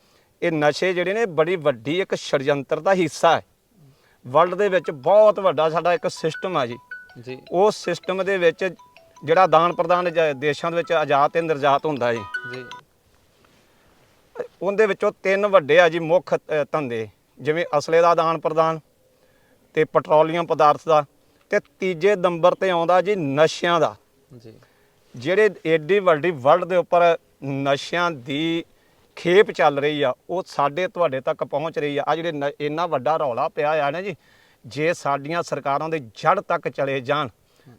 ਇਹ ਨਸ਼ੇ ਜਿਹੜੇ ਨੇ ਬੜੀ ਵੱਡੀ ਇੱਕ ਛੜਯੰਤਰ ਦਾ ਹਿੱਸਾ ਹੈ। ਵਰਲਡ ਦੇ ਵਿੱਚ ਬਹੁਤ ਵੱਡਾ ਸਾਡਾ ਇੱਕ ਸਿਸਟਮ ਆ ਜੀ। ਜੀ। ਉਸ ਸਿਸਟਮ ਦੇ ਵਿੱਚ ਜਿਹੜਾ ਦਾਨ ਪ੍ਰਦਾਨ ਜ- ਦੇਸ਼ਾਂ ਦੇ ਵਿੱਚ ਆਜ਼ਾਦ ਤੇ ਨਿਰਜਾਤ ਹੁੰਦਾ ਜੀ ਜੀ। ਉਹਦੇ ਵਿੱਚੋਂ ਤਿੰਨ ਵੱਡੇ ਆ ਜੀ ਮੁੱਖ ਅ, ਧੰਦੇ। ਜਿਵੇਂ ਅਸਲੇ ਦਾ ਦਾਨ ਪ੍ਰਦਾਨ ਤੇ ਪੈਟਰੋਲੀਅਮ ਪਦਾਰਥ ਦਾ ਤੇ ਤੀਜੇ ਨੰਬਰ ਤੇ ਆਉਂਦਾ ਜੀ ਨਸ਼ਿਆਂ ਦਾ। ਜੀ। ਜਿਹੜੇ ਏਡੀ ਵੱਡੀ ਵਰਲਡ ਦੇ ਉੱਪਰ ਨਸ਼ਿਆਂ ਦੀ ਖੇਪ ਚੱਲ ਰਹੀ ਆ ਉਹ ਸਾਡੇ ਤੁਹਾਡੇ ਤੱਕ ਪਹੁੰਚ ਰਹੀ ਆ। ਆ ਜਿਹੜੇ ਨ- ਇੰਨਾ ਵੱਡਾ ਰੌਲਾ ਪਿਆ ਆ ਨਾ ਜੀ ਜੇ ਸਾਡੀਆਂ ਸਰਕਾਰਾਂ ਦੇ ਜੜ ਤੱਕ ਚਲੇ ਜਾਣ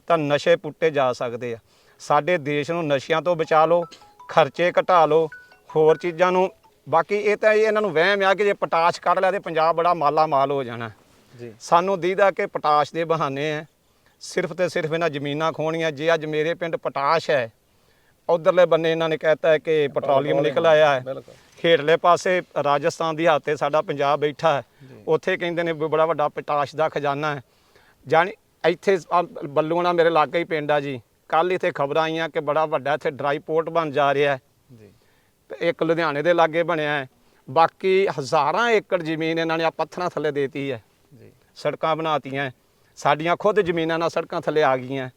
ਤਾਂ ਨਸ਼ੇ ਪੁੱਟੇ ਜਾ ਸਕਦੇ ਆ। ਸਾਡੇ ਦੇਸ਼ ਨੂੰ ਨਸ਼ਿਆਂ ਤੋਂ ਬਚਾ ਲਓ ਖਰਚੇ ਘਟਾ ਲਓ ਹੋਰ ਚੀਜ਼ਾਂ ਨੂੰ ਬਾਕੀ ਇਹ ਤਾਂ ਇਹਨਾਂ ਨੂੰ ਵਹਿਮ ਆ ਕਿ ਜੇ ਪਟਾਸ਼ ਕੱਢ ਲਿਆ ਤੇ ਪੰਜਾਬ ਬੜਾ ਮਾਲਾ ਮਾਲ ਹੋ ਜਾਣਾ। ਜੀ। ਸਾਨੂੰ ਦੀਦਾ ਕਿ ਪਟਾਸ਼ ਦੇ ਬਹਾਨੇ ਹੈ ਸਿਰਫ ਤੇ ਸਿਰਫ ਇਹਨਾਂ ਜ਼ਮੀਨਾਂ ਖੋਣੀਆਂ ਜੇ ਅੱਜ ਮੇਰੇ ਪਿੰਡ ਪਟਾਸ਼ ਹੈ ਉਧਰਲੇ ਬੰਨੇ ਇਹਨਾਂ ਨੇ ਕਹਿਤਾ ਕਿ ਪੈਟਰੋਲੀਅਮ ਨਿਕਲ ਆਇਆ ਹੈ। ਹੇਠਲੇ ਪਾਸੇ ਰਾਜਸਥਾਨ ਦੀ ਹੱਦ ਤੇ ਸਾਡਾ ਪੰਜਾਬ ਬੈਠਾ ਹੈ। ਉੱਥੇ ਕਹਿੰਦੇ ਨੇ ਬੜਾ ਵੱਡਾ ਪਟਾਸ਼ ਦਾ ਖਜ਼ਾਨਾ ਹੈ। ਜਾਣੀ ਇੱਥੇ ਆਹ ਬੱਲੂਆਣਾ ਮੇਰੇ ਲਾਗੇ ਹੀ ਪਿੰਡ ਆ ਜੀ। ਕੱਲ ਇੱਥੇ ਖਬਰਾਂ ਆਈਆਂ ਕਿ ਬੜਾ ਵੱਡਾ ਇੱਥੇ ਡਰਾਈ ਪੋਰਟ ਬਣ ਜਾ ਰਿਹਾ ਹੈ। ਜੀ। ਇੱਕ ਲੁਧਿਆਣੇ ਦੇ ਲਾਗੇ ਬਣਿਆ ਹੈ। ਬਾਕੀ ਹਜ਼ਾਰਾਂ ਏਕੜ ਜ਼ਮੀਨ ਇਹਨਾਂ ਨੇ ਆ ਪੱਥਰਾਂ ਥੱਲੇ ਦੇਤੀ ਹੈ। ਜੀ। ਸੜਕਾਂ ਬਣਾਤੀਆਂ ਸਾਡੀਆਂ ਖੁਦ ਜ਼ਮੀਨਾਂ ਨਾਲ ਸੜਕਾਂ ਥੱਲੇ ਆ ਗਈਆਂ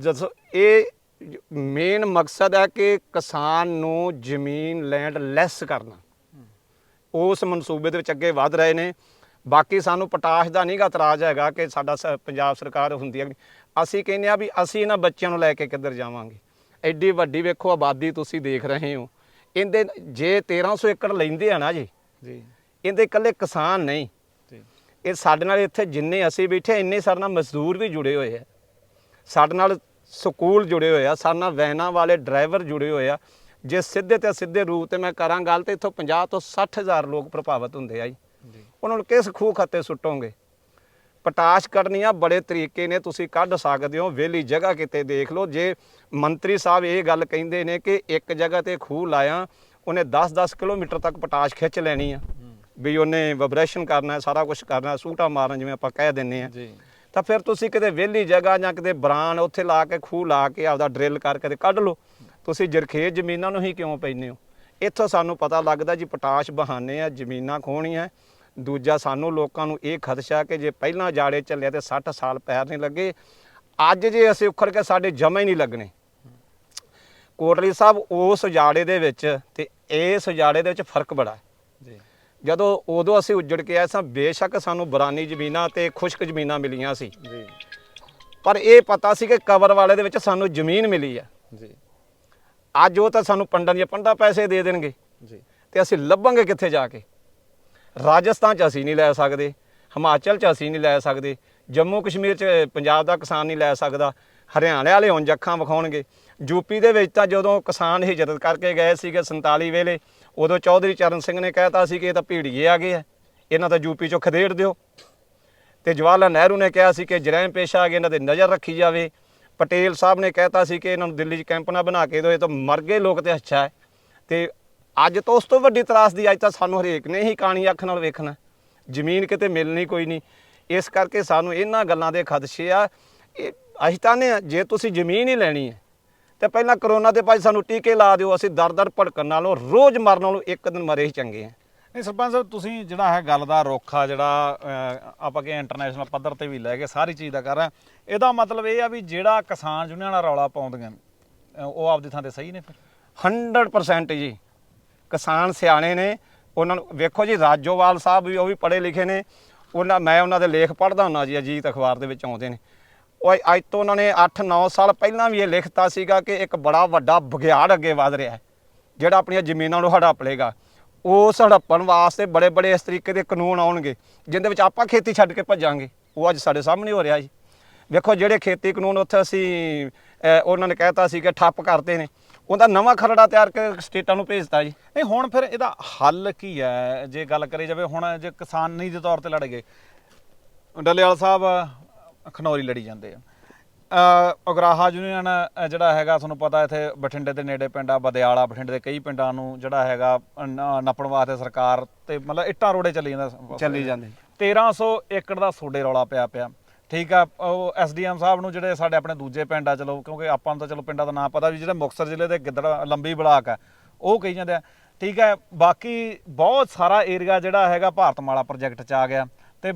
ਜਦੋਂ ਇਹ ਮੇਨ ਮਕਸਦ ਹੈ ਕਿ ਕਿਸਾਨ ਨੂੰ ਜ਼ਮੀਨ ਲੈਂਡ ਲੈਸ ਕਰਨਾ। ਉਸ ਮਨਸੂਬੇ ਦੇ ਵਿੱਚ ਅੱਗੇ ਵਧ ਰਹੇ ਨੇ। ਬਾਕੀ ਸਾਨੂੰ ਪਟਾਸ਼ ਦਾ ਨਹੀਂਗਾ ਇਤਰਾਜ਼ ਹੈਗਾ ਕਿ ਸਾਡਾ ਸ- ਪੰਜਾਬ ਸਰਕਾਰ ਹੁੰਦੀ ਹੈ ਅਸੀਂ ਕਹਿੰਦੇ ਆ ਵੀ ਅਸੀਂ ਇਹਨਾਂ ਬੱਚਿਆਂ ਨੂੰ ਲੈ ਕੇ ਕਿੱਧਰ ਜਾਵਾਂਗੇ। ਐਡੀ ਵੱਡੀ ਵੇਖੋ ਆਬਾਦੀ ਤੁਸੀਂ ਦੇਖ ਰਹੇ ਹੋ। ਇਹਦੇ ਜੇ 1300 ਏਕੜ ਲੈਂਦੇ ਆ ਨਾ ਜੀ ਜੀ। ਇਹਦੇ ਇਕੱਲੇ ਕਿਸਾਨ ਨਹੀਂ। ਜੀ। ਇਹ ਸਾਡੇ ਨਾਲ ਇੱਥੇ ਜਿੰਨੇ ਅਸੀਂ ਬੈਠੇ ਇੰਨੇ ਸਾਡੇ ਨਾਲ ਮਜ਼ਦੂਰ ਵੀ ਜੁੜੇ ਹੋਏ ਆ। ਸਾਡੇ ਨਾਲ ਸਕੂਲ ਜੁੜੇ ਹੋਏ ਆ ਸਾਡੇ ਨਾਲ ਵੈਨਾਂ ਵਾਲੇ ਡਰਾਈਵਰ ਜੁੜੇ ਹੋਏ ਆ। ਜੇ ਸਿੱਧੇ ਤੇ ਸਿੱਧੇ ਰੂਪ ਤੇ ਮੈਂ ਕਰਾਂ ਗੱਲ ਤੇ ਇੱਥੋਂ 50 ਤੋਂ 60 ਹਜ਼ਾਰ ਲੋਕ ਪ੍ਰਭਾਵਿਤ ਹੁੰਦੇ ਆ ਜੀ। ਉਹਨਾਂ ਨੂੰ ਕਿਸ ਖੂਹ ਖਾਤੇ ਸੁੱਟੋਗੇ? ਪਟਾਸ਼ ਕਰਨੀ ਆ ਬੜੇ ਤਰੀਕੇ ਨੇ ਤੁਸੀਂ ਕੱਢ ਸਕਦੇ ਹੋ ਵਿਹਲੀ ਜਗ੍ਹਾ ਕਿਤੇ ਦੇਖ ਲਓ। ਜੇ ਮੰਤਰੀ ਸਾਹਿਬ ਇਹ ਗੱਲ ਕਹਿੰਦੇ ਨੇ ਕਿ ਇੱਕ ਜਗ੍ਹਾ ਤੇ ਖੂਹ ਲਾਇਆ ਉਹਨੇ 10-10 ਕਿਲੋਮੀਟਰ ਤੱਕ ਪਟਾਸ਼ ਖਿੱਚ ਲੈਣੀ ਆ। ਵੀ ਉਹਨੇ ਵਾਈਬ੍ਰੇਸ਼ਨ ਕਰਨਾ ਸਾਰਾ ਕੁਝ ਕਰਨਾ ਸੂਟਾ ਮਾਰਨ ਜਿਵੇਂ ਆਪਾਂ ਕਹਿ ਦਿੰਨੇ ਆ। ਜੀ। ਤਾਂ ਫਿਰ ਤੁਸੀਂ ਕਿਤੇ ਵਿਹਲੀ ਜਗ੍ਹਾ ਜਾਂ ਕਿਤੇ ਬਰਾਨ ਉੱਥੇ ਲਾ ਕੇ ਖੂਹ ਲਾ ਕੇ ਆਪਦਾ ਡਰਿਲ ਕਰਕੇ ਤੇ ਕੱਢ ਲਓ। ਤੁਸੀਂ ਜਰਖੇਜ ਜ਼ਮੀਨਾਂ ਨੂੰ ਹੀ ਕਿਉਂ ਪੈਂਦੇ ਹੋ? ਇੱਥੋਂ ਸਾਨੂੰ ਪਤਾ ਲੱਗਦਾ ਜੀ ਪਟਾਸ਼ ਬਹਾਨੇ ਆ ਜ਼ਮੀਨਾਂ ਖੋਹਣੀਆਂ। ਦੂਜਾ ਸਾਨੂੰ ਲੋਕਾਂ ਨੂੰ ਇਹ ਖਦਸ਼ਾ ਕਿ ਜੇ ਪਹਿਲਾਂ ਜਾੜੇ ਚੱਲਿਆ ਤੇ 60 ਸਾਲ ਪੈਰ ਨਹੀਂ ਲੱਗੇ ਅੱਜ ਜੇ ਅਸੀਂ ਉਖੜ ਕੇ ਸਾਡੇ ਜਮਾ ਹੀ ਨਹੀਂ ਲੱਗਣੇ। ਕੋਟਲੀ ਸਾਹਿਬ ਉਸ ਜਾੜੇ ਦੇ ਵਿੱਚ ਤੇ ਇਸ ਜਾੜੇ ਦੇ ਵਿੱਚ ਫ਼ਰਕ ਬੜਾ ਹੈ। ਜੀ। ਜਦੋਂ ਉਦੋਂ ਅਸੀਂ ਉੱਜੜ ਕੇ ਆਏ ਸਾਂ ਬੇਸ਼ੱਕ ਸਾਨੂੰ ਬਰਾਨੀ ਜ਼ਮੀਨਾਂ ਤੇ ਖੁਸ਼ਕ ਜ਼ਮੀਨਾਂ ਮਿਲੀਆਂ ਸੀ। ਜੀ। ਪਰ ਇਹ ਪਤਾ ਸੀ ਕਿ ਕਬਰ ਵਾਲੇ ਦੇ ਵਿੱਚ ਸਾਨੂੰ ਜ਼ਮੀਨ ਮਿਲੀ ਆ। ਜੀ। ਅੱਜ ਉਹ ਤਾਂ ਸਾਨੂੰ ਪੰਡਾਂ ਦੀਆਂ ਪੰਡਾਂ ਪੈਸੇ ਦੇ ਦੇਣਗੇ। ਜੀ। ਤੇ ਅਸੀਂ ਲੱਭਾਂਗੇ ਕਿੱਥੇ ਜਾ ਕੇ? ਰਾਜਸਥਾਨ 'ਚ ਅਸੀਂ ਨਹੀਂ ਲੈ ਸਕਦੇ, ਹਿਮਾਚਲ 'ਚ ਅਸੀਂ ਨਹੀਂ ਲੈ ਸਕਦੇ, ਜੰਮੂ ਕਸ਼ਮੀਰ 'ਚ ਪੰਜਾਬ ਦਾ ਕਿਸਾਨ ਨਹੀਂ ਲੈ ਸਕਦਾ, ਹਰਿਆਣੇ ਵਾਲੇ ਹੁਣ ਜੱਖਾਂ ਵਿਖਾਉਣਗੇ। ਯੂਪੀ ਦੇ ਵਿੱਚ ਤਾਂ ਜਦੋਂ ਕਿਸਾਨ ਹਿਜਰਤ ਕਰਕੇ ਗਏ ਸੀਗੇ 47 ਵੇਲੇ, ਉਦੋਂ ਚੌਧਰੀ ਚਰਨ ਸਿੰਘ ਨੇ ਕਹਿਤਾ ਸੀ ਕਿ ਇਹ ਤਾਂ ਭੀੜੀਏ ਆ ਗਏ ਆ, ਇਹਨਾਂ ਤਾਂ ਯੂਪੀ 'ਚੋਂ ਖਦੇੜ ਦਿਓ। ਤੇ ਜਵਾਹਰ ਲਾਲ ਨਹਿਰੂ ਨੇ ਕਿਹਾ ਸੀ ਕਿ ਜਰੈਮ ਪੇਸ਼ਾ ਆ ਗਏ ਇਹਨਾਂ ਤੇ ਨਜ਼ਰ ਰੱਖੀ ਜਾਵੇ। ਪਟੇਲ ਸਾਹਿਬ ਨੇ ਕਹਿਤਾ ਸੀ ਕਿ ਇਹਨਾਂ ਨੂੰ ਦਿੱਲੀ 'ਚ ਕੈਂਪ ਨਾ ਬਣਾ ਕੇ ਦਿਓ, ਇਹ ਤਾਂ ਮਰ ਗਏ ਲੋਕ ਤੇ ਅੱਛਾ ਹੈ। ਤੇ ਅੱਜ ਤੋਂ ਉਸ ਤੋਂ ਵੱਡੀ ਤਰਾਸਦੀ ਅੱਜ ਤਾਂ ਸਾਨੂੰ ਹਰੇਕ ਨੇ ਹੀ ਕਾਣੀ ਅੱਖ ਨਾਲ ਵੇਖਣਾ। ਜ਼ਮੀਨ ਕਿਤੇ ਮਿਲਣੀ ਕੋਈ ਨਹੀਂ। ਇਸ ਕਰਕੇ ਸਾਨੂੰ ਇਹਨਾਂ ਗੱਲਾਂ ਦੇ ਖਦਸ਼ੇ ਆ। ਇਹ ਅਸੀਂ ਚਾਹੁੰਦੇ ਹਾਂ ਜੇ ਤੁਸੀਂ ਜ਼ਮੀਨ ਹੀ ਲੈਣੀ ਹੈ ਤੇ ਪਹਿਲਾਂ ਕਰੋਨਾ ਦੇ ਭਾਈ ਸਾਨੂੰ ਟੀਕੇ ਲਾ ਦਿਓ। ਅਸੀਂ ਦਰ-ਦਰ ਭੜਕਣ ਨਾਲੋਂ ਰੋਜ਼ ਮਰਨ ਨਾਲੋਂ ਇੱਕ ਦਿਨ ਮਰੇ ਹੀ ਚੰਗੇ ਆ ਨਹੀਂ ਸਰਪੰਚ ਸਾਹਿਬ ਤੁਸੀਂ ਜਿਹੜਾ ਹੈ ਗੱਲ ਦਾ ਰੋਖਾ ਜਿਹੜਾ ਅਹ, ਆਪਾਂ ਕਿ ਇੰਟਰਨੈਸ਼ਨਲ ਪੱਧਰ ਤੇ ਵੀ ਲੈ ਕੇ ਸਾਰੀ ਚੀਜ਼ ਦਾ ਕਰ ਰਹੇ ਹਾਂ। ਇਹਦਾ ਮਤਲਬ ਇਹ ਆ ਵੀ ਜਿਹੜਾ ਕਿਸਾਨ ਯੂਨੀਅਨ ਨਾਲ ਰੌਲਾ ਪਾਉਂਦੀਆਂ ਉਹ ਆਪਦੀ ਥਾਂ ਤੇ ਸਹੀ ਨੇ ਫਿਰ? 100% ਜੀ। ਕਿਸਾਨ ਸਿਆਣੇ ਨੇ, ਉਹਨਾਂ ਨੂੰ, ਵੇਖੋ ਜੀ, ਰਾਜੋਵਾਲ ਸਾਹਿਬ ਵੀ ਉਹ ਵੀ ਪੜ੍ਹੇ ਲਿਖੇ ਨੇ, ਉਹਨਾਂ, ਮੈਂ ਉਹਨਾਂ ਦੇ ਲੇਖ ਪੜ੍ਹਦਾ ਹੁੰਦਾ ਜੀ, ਅਜੀਤ ਅਖਬਾਰ ਦੇ ਵਿੱਚ ਆਉਂਦੇ ਨੇ। ਉਹ ਅੱਜ ਤੋਂ ਉਹਨਾਂ ਨੇ 8-9 ਸਾਲ ਪਹਿਲਾਂ ਵੀ ਇਹ ਲਿਖਤਾ ਸੀਗਾ ਕਿ ਇੱਕ ਬੜਾ ਵੱਡਾ ਬਗਿਆੜ ਅੱਗੇ ਵਧ ਰਿਹਾ ਹੈ, ਜਿਹੜਾ ਆਪਣੀਆਂ ਜ਼ਮੀਨਾਂ ਨੂੰ ਹੜੱਪ ਲੇਗਾ ਉਸ ਹੜੱਪਣ ਵਾਸਤੇ ਬੜੇ ਬੜੇ ਇਸ ਤਰੀਕੇ ਦੇ ਕਾਨੂੰਨ ਆਉਣਗੇ, ਜਿੰਦੇ ਵਿੱਚ ਆਪਾਂ ਖੇਤੀ ਛੱਡ ਕੇ ਭੱਜਾਂਗੇ। ਉਹ ਅੱਜ ਸਾਡੇ ਸਾਹਮਣੇ ਹੋ ਰਿਹਾ ਜੀ। ਵੇਖੋ, ਜਿਹੜੇ ਖੇਤੀ ਕਾਨੂੰਨ ਉੱਥੇ ਅਸੀਂ ਉਹਨਾਂ ਨੇ ਕਹਿਤਾ ਸੀ ਕਿ ਠੱਪ ਕਰਦੇ ਨੇ। ਉਹਦਾ ਨਵਾਂ ਖਰੜਾ ਤਿਆਰ ਕਰਕੇ ਸਟੇਟਾਂ ਨੂੰ ਭੇਜਤਾ ਜੀ। ਨਹੀਂ ਹੁਣ ਫਿਰ ਇਹਦਾ ਹੱਲ ਕੀ ਹੈ? ਜੇ ਗੱਲ ਕਰੀ ਜਾਵੇ ਹੁਣ ਜੇ ਕਿਸਾਨੀ ਦੇ ਤੌਰ ਤੇ ਲੜ ਗਏ ਡੱਲੇਵਾਲ ਸਾਹਿਬ ਖਨੌਰੀ ਲੜੀ ਜਾਂਦੇ ਆ। ਅ ਉਗਰਾਹਾ ਯੂਨੀਅਨ ਜਿਹੜਾ ਹੈਗਾ ਤੁਹਾਨੂੰ ਪਤਾ ਇੱਥੇ ਬਠਿੰਡੇ ਦੇ ਨੇੜੇ ਪਿੰਡ ਆ ਬਦਿਆਲਾ ਬਠਿੰਡੇ ਦੇ ਕਈ ਪਿੰਡਾਂ ਨੂੰ ਜਿਹੜਾ ਹੈਗਾ ਨੱਪਣ ਵਾਸਤੇ ਸਰਕਾਰ ਤੇ ਮਤਲਬ ਇੱਟਾਂ ਰੋੜੇ ਚੱਲੀ ਜਾਂਦਾ। ਚੱਲੀ ਜਾਂਦੇ। 1300 ਏਕੜ ਦਾ ਸੋਡੇ ਰੌਲਾ ਪਿਆ ਪਿਆ। ਠੀਕ ਆ ਉਹ ਐਸਡੀਐਮ ਸਾਹਿਬ ਨੂੰ ਜਿਹੜੇ ਸਾਡੇ ਆਪਣੇ ਦੂਜੇ ਪਿੰਡ ਆ ਚਲੋ ਕਿਉਂਕਿ ਆਪਾਂ ਨੂੰ ਤਾਂ ਚਲੋ ਪਿੰਡਾਂ ਦਾ ਨਾਮ ਪਤਾ ਵੀ ਜਿਹੜੇ ਮੁਕਤਸਰ ਜ਼ਿਲ੍ਹੇ ਦੇ ਗਿੱਦੜ ਲੰਬੀ ਬਲਾਕ ਆ ਉਹ ਕਹੀ ਜਾਂਦੇ ਆ। ਠੀਕ ਹੈ ਬਾਕੀ ਬਹੁਤ ਸਾਰਾ ਏਰੀਆ ਜਿਹੜਾ ਹੈਗਾ ਭਾਰਤਮਾਲਾ ਪ੍ਰੋਜੈਕਟ ਚ ਆ ਗਿਆ। ਤੇ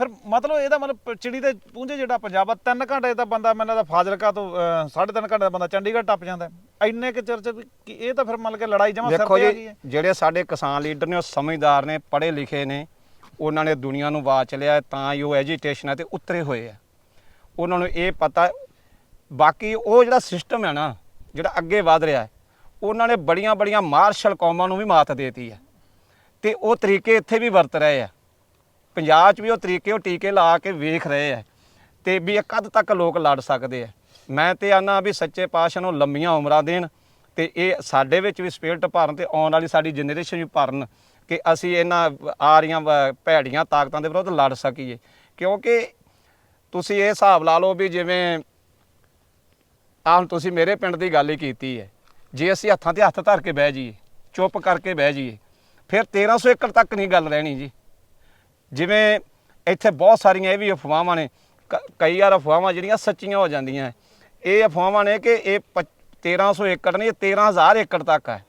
ਫਿਰ ਮਤਲਬ ਇਹਦਾ ਮਤਲਬ ਚਿੜੀ ਦੇ ਪੂੰਝੇ ਜਿਹੜਾ ਪੰਜਾਬ ਆ 3 ਘੰਟੇ ਦਾ ਬੰਦਾ ਮੈਨੂੰ ਲੱਗਦਾ ਫਾਜ਼ਿਲਕਾ ਤੋਂ 3.5 ਘੰਟੇ ਦਾ ਬੰਦਾ ਚੰਡੀਗੜ੍ਹ ਟੱਪ ਜਾਂਦਾ। ਇੰਨੇ ਕਿ ਚਰਚ ਇਹ ਤਾਂ ਫਿਰ ਮੰਨ ਕੇ ਲੜਾਈ ਜਮਾ ਸਿਰ ਤੇ ਆ ਗਈ ਹੈ ਜਿਹੜੇ ਸਾਡੇ ਕਿਸਾਨ ਲੀਡਰ ਨੇ ਉਹ ਸਮਝਦਾਰ ਨੇ ਪੜ੍ਹੇ ਲਿਖੇ ਨੇ। ਉਹਨਾਂ ਨੇ ਦੁਨੀਆ ਨੂੰ ਵਾਚ ਲਿਆ ਤਾਂ ਹੀ ਉਹ ਐਜੀਟੇਸ਼ਨਾਂ ਤੇ ਉਤਰੇ ਹੋਏ ਆ ਉਹਨਾਂ ਨੂੰ ਇਹ ਪਤਾ ਬਾਕੀ ਉਹ ਜਿਹੜਾ ਸਿਸਟਮ ਹੈ ਨਾ, ਜਿਹੜਾ ਅੱਗੇ ਵਧ ਰਿਹਾ ਹੈ, ਉਹਨਾਂ ਨੇ ਬੜੀਆਂ ਬੜੀਆਂ ਮਾਰਸ਼ਲ ਕੌਮਾਂ ਨੂੰ ਵੀ ਮਾਤ ਦੇਤੀ ਹੈ। ਤੇ ਉਹ ਤਰੀਕੇ ਇੱਥੇ ਵੀ ਵਰਤ ਰਹੇ ਆ ਪੰਜਾਬ 'ਚ ਵੀ ਉਹ ਤਰੀਕੇ, ਉਹ ਟੀਕੇ ਲਾ ਕੇ ਵੇਖ ਰਹੇ ਆ ਤੇ ਵੀ ਇਹ ਕਦ ਤੱਕ ਲੋਕ ਲੜ ਸਕਦੇ ਆ ਮੈਂ ਤੇ ਆਨਾ ਵੀ ਸੱਚੇ ਪਾਤਸ਼ਾਹ ਨੂੰ ਲੰਮੀਆਂ ਉਮਰਾਂ ਦੇਣ ਤੇ ਇਹ ਸਾਡੇ ਵਿੱਚ ਵੀ ਸਪਿਰਟ ਭਰਨ ਤੇ ਆਉਣ ਵਾਲੀ ਸਾਡੀ ਜਨਰੇਸ਼ਨ ਵੀ ਭਰਨ ਕਿ ਅਸੀਂ ਇਹਨਾਂ ਆ ਰਹੀਆਂ ਵ- ਭੈੜੀਆਂ ਤਾਕਤਾਂ ਦੇ ਵਿਰੁੱਧ ਲੜ ਸਕੀਏ। ਕਿਉਂਕਿ ਤੁਸੀਂ ਇਹ ਹਿਸਾਬ ਲਾ ਲਓ ਵੀ ਜਿਵੇਂ ਆਹ ਹੁਣ ਤੁਸੀਂ ਮੇਰੇ ਪਿੰਡ ਦੀ ਗੱਲ ਹੀ ਕੀਤੀ ਹੈ। ਜੇ ਅਸੀਂ ਹੱਥਾਂ ਤੇ ਹੱਥ ਧਰ ਕੇ ਬਹਿ ਜਾਈਏ, ਚੁੱਪ ਕਰਕੇ ਬਹਿ ਜਾਈਏ, ਫਿਰ 1300 ਏਕੜ ਤੱਕ ਨਹੀਂ ਗੱਲ ਰਹਿਣੀ ਜੀ। ਜਿਵੇਂ ਇੱਥੇ ਬਹੁਤ ਸਾਰੀਆਂ ਇਹ ਵੀ ਅਫਵਾਹਾਂ ਨੇ, ਕ- ਕਈ ਵਾਰ ਅਫਵਾਹਾਂ ਜਿਹੜੀਆਂ ਸੱਚੀਆਂ ਹੋ ਜਾਂਦੀਆਂ। ਹੈ। ਇਹ ਅਫਵਾਹਾਂ ਨੇ ਕਿ ਇਹ ਪ- 1300 ਏਕੜ ਨਹੀਂ, ਇਹ 13000 ਏਕੜ ਤੱਕ ਹੈ।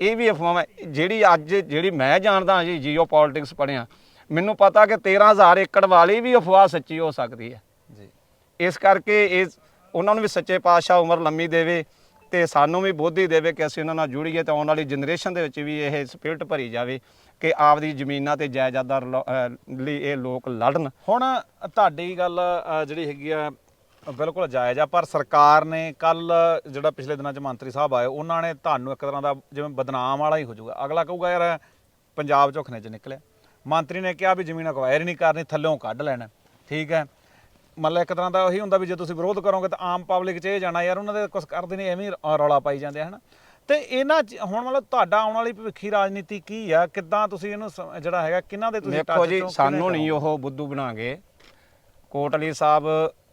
ਇਹ ਵੀ ਅਫਵਾਹਾਂ ਜਿਹੜੀ ਅੱਜ ਜਿਹੜੀ ਮੈਂ ਜਾਣਦਾ ਜੀ ਜੀਓ ਪੋਲਿਟਿਕਸ ਪੜ੍ਹਿਆ ਮੈਨੂੰ ਪਤਾ ਕਿ 13000 ਏਕੜ ਵਾਲੀ ਵੀ ਅਫਵਾਹ ਸੱਚੀ ਹੋ ਸਕਦੀ ਹੈ। ਜੀ। ਇਸ ਕਰਕੇ ਇਹ ਉਹਨਾਂ ਨੂੰ ਵੀ ਸੱਚੇ ਪਾਤਸ਼ਾਹ ਉਮਰ ਲੰਮੀ ਦੇਵੇ ਤੇ ਸਾਨੂੰ ਵੀ ਬੋਧੀ ਦੇਵੇ ਕਿ ਅਸੀਂ ਉਹਨਾਂ ਨਾਲ ਜੁੜੀਏ ਤੇ ਆਉਣ ਵਾਲੀ ਜਨਰੇਸ਼ਨ ਦੇ ਵਿੱਚ ਵੀ ਇਹ ਸਪਿਰਟ ਭਰੀ ਜਾਵੇ ਕਿ ਆਪਦੀ ਜ਼ਮੀਨਾਂ ਤੇ ਜਾਇਦਾਦਾਂ ਲਈ ਇਹ ਲੋਕ ਲੜਨ। ਹੁਣ ਤੁਹਾਡੀ ਗੱਲ ਜਿਹੜੀ ਹੈਗੀ ਆ ਬਿਲਕੁਲ ਜਾਇਜ਼ ਆ ਪਰ ਸਰਕਾਰ ਨੇ ਕੱਲ ਜਿਹੜਾ ਪਿਛਲੇ ਦਿਨਾਂ ਚ ਮੰਤਰੀ ਸਾਹਿਬ ਆਏ ਉਹਨਾਂ ਨੇ ਤੁਹਾਨੂੰ ਇੱਕ ਤਰ੍ਹਾਂ ਦਾ ਜਿਵੇਂ ਬਦਨਾਮ ਵਾਲਾ ਹੀ ਹੋ ਜਾਊਗਾ। ਅਗਲਾ ਕਹੂਗਾ ਯਾਰ ਪੰਜਾਬ ਝੋਖਨੇ ਚ ਨਿਕਲਿਆ। ਮੰਤਰੀ ਨੇ ਕਿਹਾ ਵੀ ਜ਼ਮੀਨ ਅਕਵਾਇਰ ਨਹੀਂ ਕਰਨੀ ਥੱਲਿਓਂ ਕੱਢ ਲੈਣਾ। ਠੀਕ ਹੈ। ਮਤਲਬ ਇੱਕ ਤਰ੍ਹਾਂ ਦਾ ਉਹੀ ਹੁੰਦਾ ਵੀ ਜੇ ਤੁਸੀਂ ਵਿਰੋਧ ਕਰੋਗੇ ਤਾਂ ਆਮ ਪਬਲਿਕ 'ਚ ਇਹ ਜਾਣਾ ਯਾਰ ਉਹਨਾਂ ਦੇ ਕੁਝ ਕਰਦੇ ਨਹੀਂ ਐਵੇਂ ਰੌਲਾ ਪਾਈ ਜਾਂਦੇ ਹਨਾ। ਤੇ ਇਹਨਾਂ ਹੁਣ ਮਤਲਬ ਤੁਹਾਡਾ ਆਉਣ ਵਾਲੀ ਭਵਿੱਖੀ ਰਾਜਨੀਤੀ ਕੀ ਆ? ਕਿੱਦਾਂ ਤੁਸੀਂ ਇਹਨੂੰ ਜਿਹੜਾ ਹੈਗਾ ਕਿਹਨਾਂ ਦੇ ਤੁਸੀਂ ਦੇਖੋ ਜੀ ਸਾਨੂੰ ਨਹੀਂ? ਉਹ ਬੁੱਧੂ ਬਣਾਗੇ। ਕੋਟਲੀ ਸਾਹਿਬ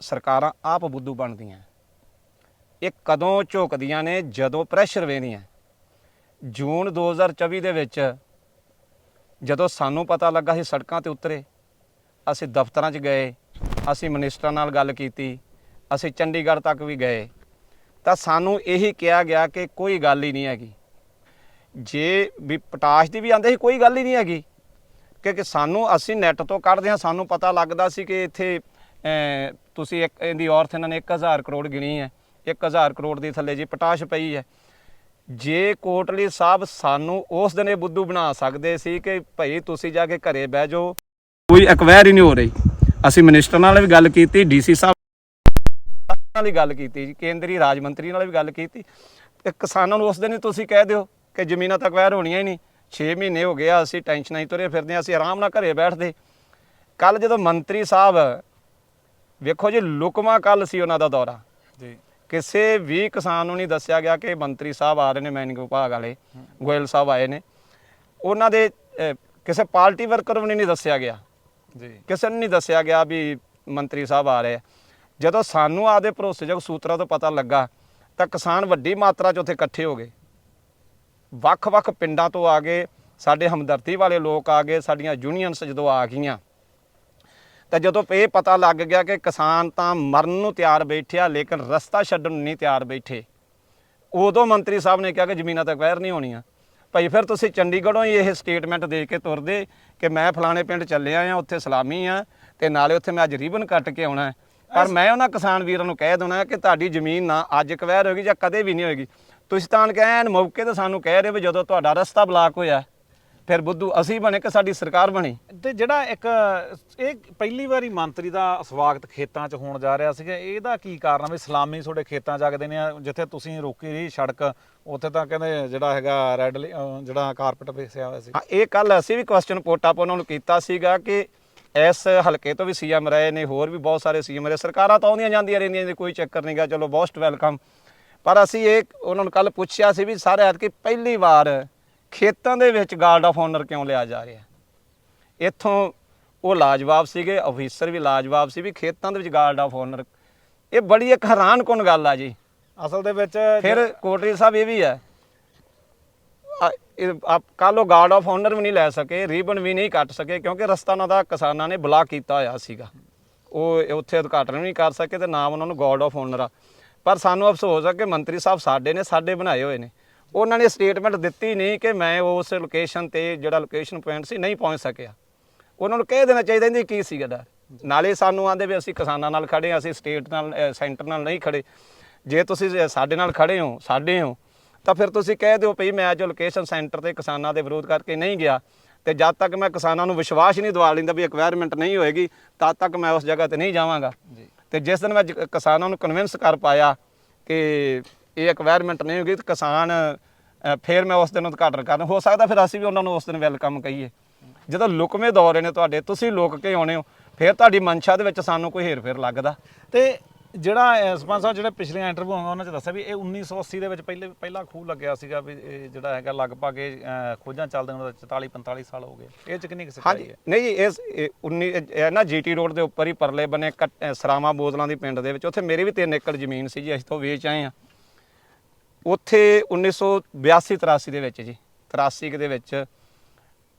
ਸਰਕਾਰਾਂ ਆਪ ਬੁੱਧੂ ਬਣਦੀਆਂ ਇਹ ਕਦੋਂ ਝੁਕਦੀਆਂ ਨੇ? ਜਦੋਂ ਪ੍ਰੈਸ਼ਰ ਵੇਨੀਆਂ ਜੂਨ 2024 ਦੇ ਵਿੱਚ ਜਦੋਂ ਸਾਨੂੰ ਪਤਾ ਲੱਗਾ ਸੀ ਸੜਕਾਂ ਤੇ ਉਤਰੇ, ਅਸੀਂ ਦਫ਼ਤਰਾਂ 'ਚ ਗਏ, ਅਸੀਂ ਮਿਨਿਸਟਰਾਂ ਨਾਲ ਗੱਲ ਕੀਤੀ, ਅਸੀਂ ਚੰਡੀਗੜ੍ਹ ਤੱਕ ਵੀ ਗਏ, ਤਾਂ ਸਾਨੂੰ ਇਹੀ ਕਿਹਾ ਗਿਆ ਕਿ ਕੋਈ ਗੱਲ ਹੀ ਨਹੀਂ ਹੈਗੀ। ਜੇ ਵੀ ਪਟਾਸ਼ ਦੀ ਵੀ ਆਂਦੇ ਸੀ, ਕੋਈ ਗੱਲ ਹੀ ਨਹੀਂ ਹੈਗੀ। ਕਿਉਂਕਿ ਸਾਨੂੰ, ਅਸੀਂ ਨੈੱਟ ਤੋਂ ਕੱਢਦੇ ਹਾਂ, ਸਾਨੂੰ ਪਤਾ ਲੱਗਦਾ ਸੀ ਕਿ ਇੱਥੇ ਤੁਸੀਂ ਇੱਕ ਇਹਦੀ ਔਰਤ ਇਹਨਾਂ ਨੇ 1000 ਕਰੋੜ ਗਿਣੀ ਹੈ। 1000 ਕਰੋੜ ਦੀ ਥੱਲੇ ਜੀ ਪਟਾਸ਼ ਪਈ ਹੈ। ਜੇ ਕੋਟਲੀ ਸਾਹਿਬ ਸਾਨੂੰ ਉਸ ਦਿਨ ਇਹ ਬੁੱਧੂ ਬਣਾ ਸਕਦੇ ਸੀ ਕਿ ਭਾਈ ਤੁਸੀਂ ਜਾ ਕੇ ਘਰੇ ਬਹਿ ਜਾਓ। ਕੋਈ ਅਕਵੈਰ ਹੀ ਨਹੀਂ ਹੋ ਰਹੀ। ਅਸੀਂ ਮਿਨਿਸਟਰ ਨਾਲ ਵੀ ਗੱਲ ਕੀਤੀ ਡੀਸੀ ਸਾਹਿਬ ਨਾਲ ਵੀ ਗੱਲ ਕੀਤੀ ਜੀ ਕੇਂਦਰੀ ਰਾਜ ਮੰਤਰੀ ਨਾਲ ਵੀ ਗੱਲ ਕੀਤੀ। ਤੇ ਕਿਸਾਨਾਂ ਨੂੰ ਉਸ ਦਿਨ ਹੀ ਤੁਸੀਂ ਕਹਿ ਦਿਓ ਕਿ ਜ਼ਮੀਨਾਂ ਤਾਂ ਐਕਵਾਇਰ ਹੋਣੀਆਂ ਹੀ ਨਹੀਂ। 6 ਮਹੀਨੇ ਹੋ ਗਿਆ ਅਸੀਂ ਟੈਨਸ਼ਨਾਂ ਹੀ ਤੁਰੇ ਫਿਰਦੇ ਹਾਂ, ਅਸੀਂ ਆਰਾਮ ਨਾਲ ਘਰੇ ਬੈਠਦੇ। ਕੱਲ ਜਦੋਂ ਮੰਤਰੀ ਸਾਹਿਬ ਵੇਖੋ ਜੀ ਲੁਕਮਾ ਕੱਲ ਸੀ ਉਹਨਾਂ ਦਾ ਦੌਰਾ। ਜੀ। ਕਿਸੇ ਵੀ ਕਿਸਾਨ ਨੂੰ ਨਹੀਂ ਦੱਸਿਆ ਗਿਆ ਕਿ ਮੰਤਰੀ ਸਾਹਿਬ ਆ ਰਹੇ ਨੇ ਮੈਨਿੰਗ ਵਿਭਾਗ ਵਾਲੇ ਗੋਇਲ ਸਾਹਿਬ ਆਏ ਨੇ। ਉਹਨਾਂ ਦੇ ਕਿਸੇ ਪਾਰਟੀ ਵਰਕਰ ਨੂੰ ਨਹੀਂ ਦੱਸਿਆ ਗਿਆ। ਜੀ। ਕਿਸੇ ਨੂੰ ਨਹੀਂ ਦੱਸਿਆ ਗਿਆ ਵੀ ਮੰਤਰੀ ਸਾਹਿਬ ਆ ਰਹੇ ਜਦੋਂ ਸਾਨੂੰ ਆਦੇ ਭਰੋਸੇਯੋਗ ਸੂਤਰਾਂ ਤੋਂ ਪਤਾ ਲੱਗਾ ਤਾਂ ਕਿਸਾਨ ਵੱਡੀ ਮਾਤਰਾ 'ਚ ਉੱਥੇ ਇਕੱਠੇ ਹੋ ਗਏ। ਵੱਖ-ਵੱਖ ਪਿੰਡਾਂ ਤੋਂ ਆ ਗਏ ਸਾਡੇ ਹਮਦਰਦੀ ਵਾਲੇ ਲੋਕ ਆ ਗਏ ਸਾਡੀਆਂ ਯੂਨੀਅਨਸ ਜਦੋਂ ਆ ਗਈਆਂ ਤਾਂ ਜਦੋਂ ਇਹ ਪਤਾ ਲੱਗ ਗਿਆ ਕਿ ਕਿਸਾਨ ਤਾਂ ਮਰਨ ਨੂੰ ਤਿਆਰ ਬੈਠਿਆ ਲੇਕਿਨ ਰਸਤਾ ਛੱਡਣ ਨੂੰ ਨਹੀਂ ਤਿਆਰ ਬੈਠੇ ਉਦੋਂ ਮੰਤਰੀ ਸਾਹਿਬ ਨੇ ਕਿਹਾ ਕਿ ਜ਼ਮੀਨਾਂ ਤੱਕ ਵੈਰ ਨਹੀਂ ਹੋਣੀਆਂ ਭਾਈ ਫਿਰ ਤੁਸੀਂ ਚੰਡੀਗੜ੍ਹੋਂ ਹੀ ਇਹ ਸਟੇਟਮੈਂਟ ਦੇ ਕੇ ਤੁਰਦੇ ਕਿ ਮੈਂ ਫਲਾਣੇ ਪਿੰਡ ਚੱਲਿਆ ਆ ਉੱਥੇ ਸਲਾਮੀ ਆ ਤੇ ਨਾਲੇ ਉੱਥੇ ਮੈਂ ਅੱਜ ਰੀਬਨ ਕੱਟ ਕੇ ਆਉਣਾ। ਪਰ ਮੈਂ ਉਹਨਾਂ ਕਿਸਾਨ ਵੀਰਾਂ ਨੂੰ ਕਹਿ ਦੇਣਾ ਕਿ ਤੁਹਾਡੀ ਜ਼ਮੀਨ ਨਾ ਅੱਜ ਕਵੈਰ ਹੋਏਗੀ ਜਾਂ ਕਦੇ ਵੀ ਨਹੀਂ ਹੋਏਗੀ ਤੁਸੀਂ ਤਾਂ ਕਹਿਣ ਮੌਕੇ ਤੇ ਸਾਨੂੰ ਕਹਿ ਰਹੇ ਵੀ ਜਦੋਂ ਤੁਹਾਡਾ ਰਸਤਾ ਬਲਾਕ ਹੋਇਆ ਫਿਰ ਬੁੱਧੂ ਅਸੀਂ ਬਣੇ ਕਿ ਸਾਡੀ ਸਰਕਾਰ ਬਣੀ? ਤੇ ਜਿਹੜਾ ਇੱਕ ਇਹ ਪਹਿਲੀ ਵਾਰੀ ਮੰਤਰੀ ਦਾ ਸਵਾਗਤ ਖੇਤਾਂ 'ਚ ਹੋਣ ਜਾ ਰਿਹਾ ਸੀਗਾ ਇਹਦਾ ਕੀ ਕਾਰਨ ਵੀ ਸਲਾਮੀ ਤੁਹਾਡੇ ਖੇਤਾਂ 'ਚ ਆ ਕੇ ਦੇਣੇ ਆ? ਜਿੱਥੇ ਤੁਸੀਂ ਰੋਕੀ ਰਹੀ ਸੜਕ ਉੱਥੇ ਤਾਂ ਕਹਿੰਦੇ ਜਿਹੜਾ ਹੈਗਾ ਰੈੱਡ ਜਿਹੜਾ ਕਾਰਪਟ ਵਿਛਿਆ ਹੋਇਆ ਸੀ। ਇਹ ਕੱਲ ਅਸੀਂ ਵੀ ਕੁਐਸਚਨ ਪੋਟ ਅਪ ਉਹਨਾਂ ਨੂੰ ਕੀਤਾ ਸੀਗਾ ਕਿ ਇਸ ਹਲਕੇ ਤੋਂ ਵੀ ਸੀਐਮ ਰਹੇ ਨੇ ਹੋਰ ਵੀ ਬਹੁਤ ਸਾਰੇ ਸੀਐਮ ਰਹੇ। ਸਰਕਾਰਾਂ ਤਾਂ ਆਉਂਦੀਆਂ ਜਾਂਦੀਆਂ ਰਹਿੰਦੀਆਂ ਨੇ ਕੋਈ ਚੱਕਰ ਨਹੀਂਗਾ ਚਲੋ ਮੋਸਟ ਵੈਲਕਮ ਪਰ ਅਸੀਂ ਇਹ ਉਹਨਾਂ ਨੂੰ ਕੱਲ ਪੁੱਛਿਆ ਸੀ ਵੀ ਸਾਰੇ ਐਤਕੀ ਪਹਿਲੀ ਵਾਰ ਖੇਤਾਂ ਦੇ ਵਿੱਚ ਗਾਰਡ ਆਫ ਆਨਰ ਕਿਉਂ ਲਿਆ ਜਾ ਰਿਹਾ? ਇੱਥੋਂ ਉਹ ਲਾਜਵਾਬ ਸੀਗੇ ਅਫੀਸਰ ਵੀ ਲਾਜਵਾਬ ਸੀ ਵੀ ਖੇਤਾਂ ਦੇ ਵਿੱਚ ਗਾਰਡ ਆਫ ਆਨਰ ਇਹ ਬੜੀ ਇੱਕ ਹੈਰਾਨਕੁਨ ਗੱਲ ਆ ਜੀ। ਅਸਲ ਦੇ ਵਿੱਚ ਫਿਰ ਕੋਟਰੀ ਸਾਹਿਬ ਇਹ ਵੀ ਹੈ ਆਪ ਕਾਲੋ ਗਾਰਡ ਆਫ ਆਨਰ ਵੀ ਨਹੀਂ ਲੈ ਸਕੇ ਰੀਬਨ ਵੀ ਨਹੀਂ ਕੱਟ ਸਕੇ ਕਿਉਂਕਿ ਰਸਤਾ ਉਹਨਾਂ ਦਾ ਕਿਸਾਨਾਂ ਨੇ ਬਲਾਕ ਕੀਤਾ ਹੋਇਆ ਸੀਗਾ। ਉਹ ਉੱਥੇ ਉਦਘਾਟਨ ਵੀ ਨਹੀਂ ਕਰ ਸਕੇ ਤੇ ਨਾਮ ਉਹਨਾਂ ਨੂੰ ਗਾਰਡ ਆਫ ਆਨਰ ਆ। ਪਰ ਸਾਨੂੰ ਅਫਸੋਸ ਆ ਕਿ ਮੰਤਰੀ ਸਾਹਿਬ ਸਾਡੇ ਨੇ ਸਾਡੇ ਬਣਾਏ ਹੋਏ ਨੇ। ਉਹਨਾਂ ਨੇ ਸਟੇਟਮੈਂਟ ਦਿੱਤੀ ਨਹੀਂ ਕਿ ਮੈਂ ਉਸ ਲੋਕੇਸ਼ਨ ਤੇ ਜਿਹੜਾ ਲੋਕੇਸ਼ਨ ਪੁਆਇੰਟ ਸੀ ਨਹੀਂ ਪਹੁੰਚ ਸਕਿਆ। ਉਹਨਾਂ ਨੂੰ ਕਹਿ ਦੇਣਾ ਚਾਹੀਦਾ ਇਹਦੀ ਕੀ ਸੀਗਾ ਡਰ ਨਾਲੇ ਸਾਨੂੰ ਆਂਦੇ ਵੀ ਅਸੀਂ ਕਿਸਾਨਾਂ ਨਾਲ ਖੜੇ ਹਾਂ ਅਸੀਂ ਸਟੇਟ ਨਾਲ ਸੈਂਟਰ ਨਾਲ ਨਹੀਂ ਖੜੇ ਜੇ ਤੁਸੀਂ ਸਾਡੇ ਨਾਲ ਖੜੇ ਹੋ ਸਾਡੇ ਹੋ ਤਾਂ ਫਿਰ ਤੁਸੀਂ ਕਹਿ ਦਿਓ ਭਈ ਮੈਂ ਜੋ ਲੋਕੇਸ਼ਨ ਸੈਂਟਰ ਤੇ ਕਿਸਾਨਾਂ ਦੇ ਵਿਰੋਧ ਕਰਕੇ ਨਹੀਂ ਗਿਆ ਤੇ ਜਦ ਤੱਕ ਮੈਂ ਕਿਸਾਨਾਂ ਨੂੰ ਵਿਸ਼ਵਾਸ ਨਹੀਂ ਦਿਵਾ ਲੈਂਦਾ ਵੀ ਐਕਵਾਇਰਮੈਂਟ ਨਹੀਂ ਹੋਏਗੀ ਤਦ ਤੱਕ ਮੈਂ ਉਸ ਜਗ੍ਹਾ ਤੇ ਨਹੀਂ ਜਾਵਾਂਗਾ। ਤੇ ਜਿਸ ਦਿਨ ਮੈਂ ਕਿਸਾਨਾਂ ਨੂੰ ਕਨਵਿੰਸ ਕਰ ਪਾਇਆ ਕਿ ਇਹ ਐਕਵਾਇਰਮੈਂਟ ਨਹੀਂ ਹੋਗੀ ਤੇ ਕਿਸਾਨ ਫਿਰ ਮੈਂ ਉਸ ਦਿਨ ਉਦਘਾਟਨ ਕਰਨ। ਹੋ ਸਕਦਾ ਫਿਰ ਅਸੀਂ ਵੀ ਉਹਨਾਂ ਨੂੰ ਉਸ ਦਿਨ ਵੈਲਕਮ ਕਹੀਏ। ਜਦੋਂ ਲੁਕਵੇਂ ਦੌਰੇ ਨੇ ਤੁਹਾਡੇ ਤੁਸੀਂ ਲੁਕ ਕੇ ਆਉਣੇ ਹੋ? ਫਿਰ ਤੁਹਾਡੀ ਮਨਸ਼ਾ ਦੇ ਵਿੱਚ ਸਾਨੂੰ ਕੋਈ ਹੇਰ-ਫੇਰ ਲੱਗਦਾ। ਤੇ ਜਿਹੜਾ ਸਰਪੰਚ ਸਾਹਿਬ ਜਿਹੜੇ ਪਿਛਲੀਆਂ ਇੰਟਰਵਿਊ ਹੋਈਆਂ ਉਹਨਾਂ 'ਚ ਦੱਸਿਆ ਵੀ ਇਹ 1980 ਦੇ ਵਿੱਚ ਪਹਿਲੇ ਪਹਿਲਾ ਖੂਹ ਲੱਗਿਆ ਸੀਗਾ ਵੀ ਇਹ ਜਿਹੜਾ ਹੈਗਾ ਲਗਭਗ ਇਹ ਖੋਜਾਂ ਚੱਲਦੇ ਨੂੰ 44 45 ਸਾਲ ਹੋ ਗਏ। ਇਹ 'ਚ ਕਿੰਨੀ ਕੁ ਸੱਚਾਈ ਹਾਂਜੀ। ਹੈ ਨਹੀਂ ਜੀ ਇਸ ਇਹ 19 ਇਹ ਨਾ ਜੀਟੀ ਰੋਡ ਦੇ ਉੱਪਰ ਹੀ ਪਰਲੇ ਬੰਨੇ ਸਰਾਵਾਂ ਬੋਦਲਾਂ ਦੀ ਪਿੰਡ ਦੇ ਵਿੱਚ ਉੱਥੇ ਮੇਰੀ ਵੀ 3 ਏਕੜ ਜ਼ਮੀਨ ਸੀ ਜੀ ਅਸੀਂ ਤੋਂ ਵੇਚ ਆਏ ਆ ਉੱਥੇ 1982 83 ਦੇ ਵਿੱਚ ਜੀ। 83 ਦੇ ਵਿੱਚ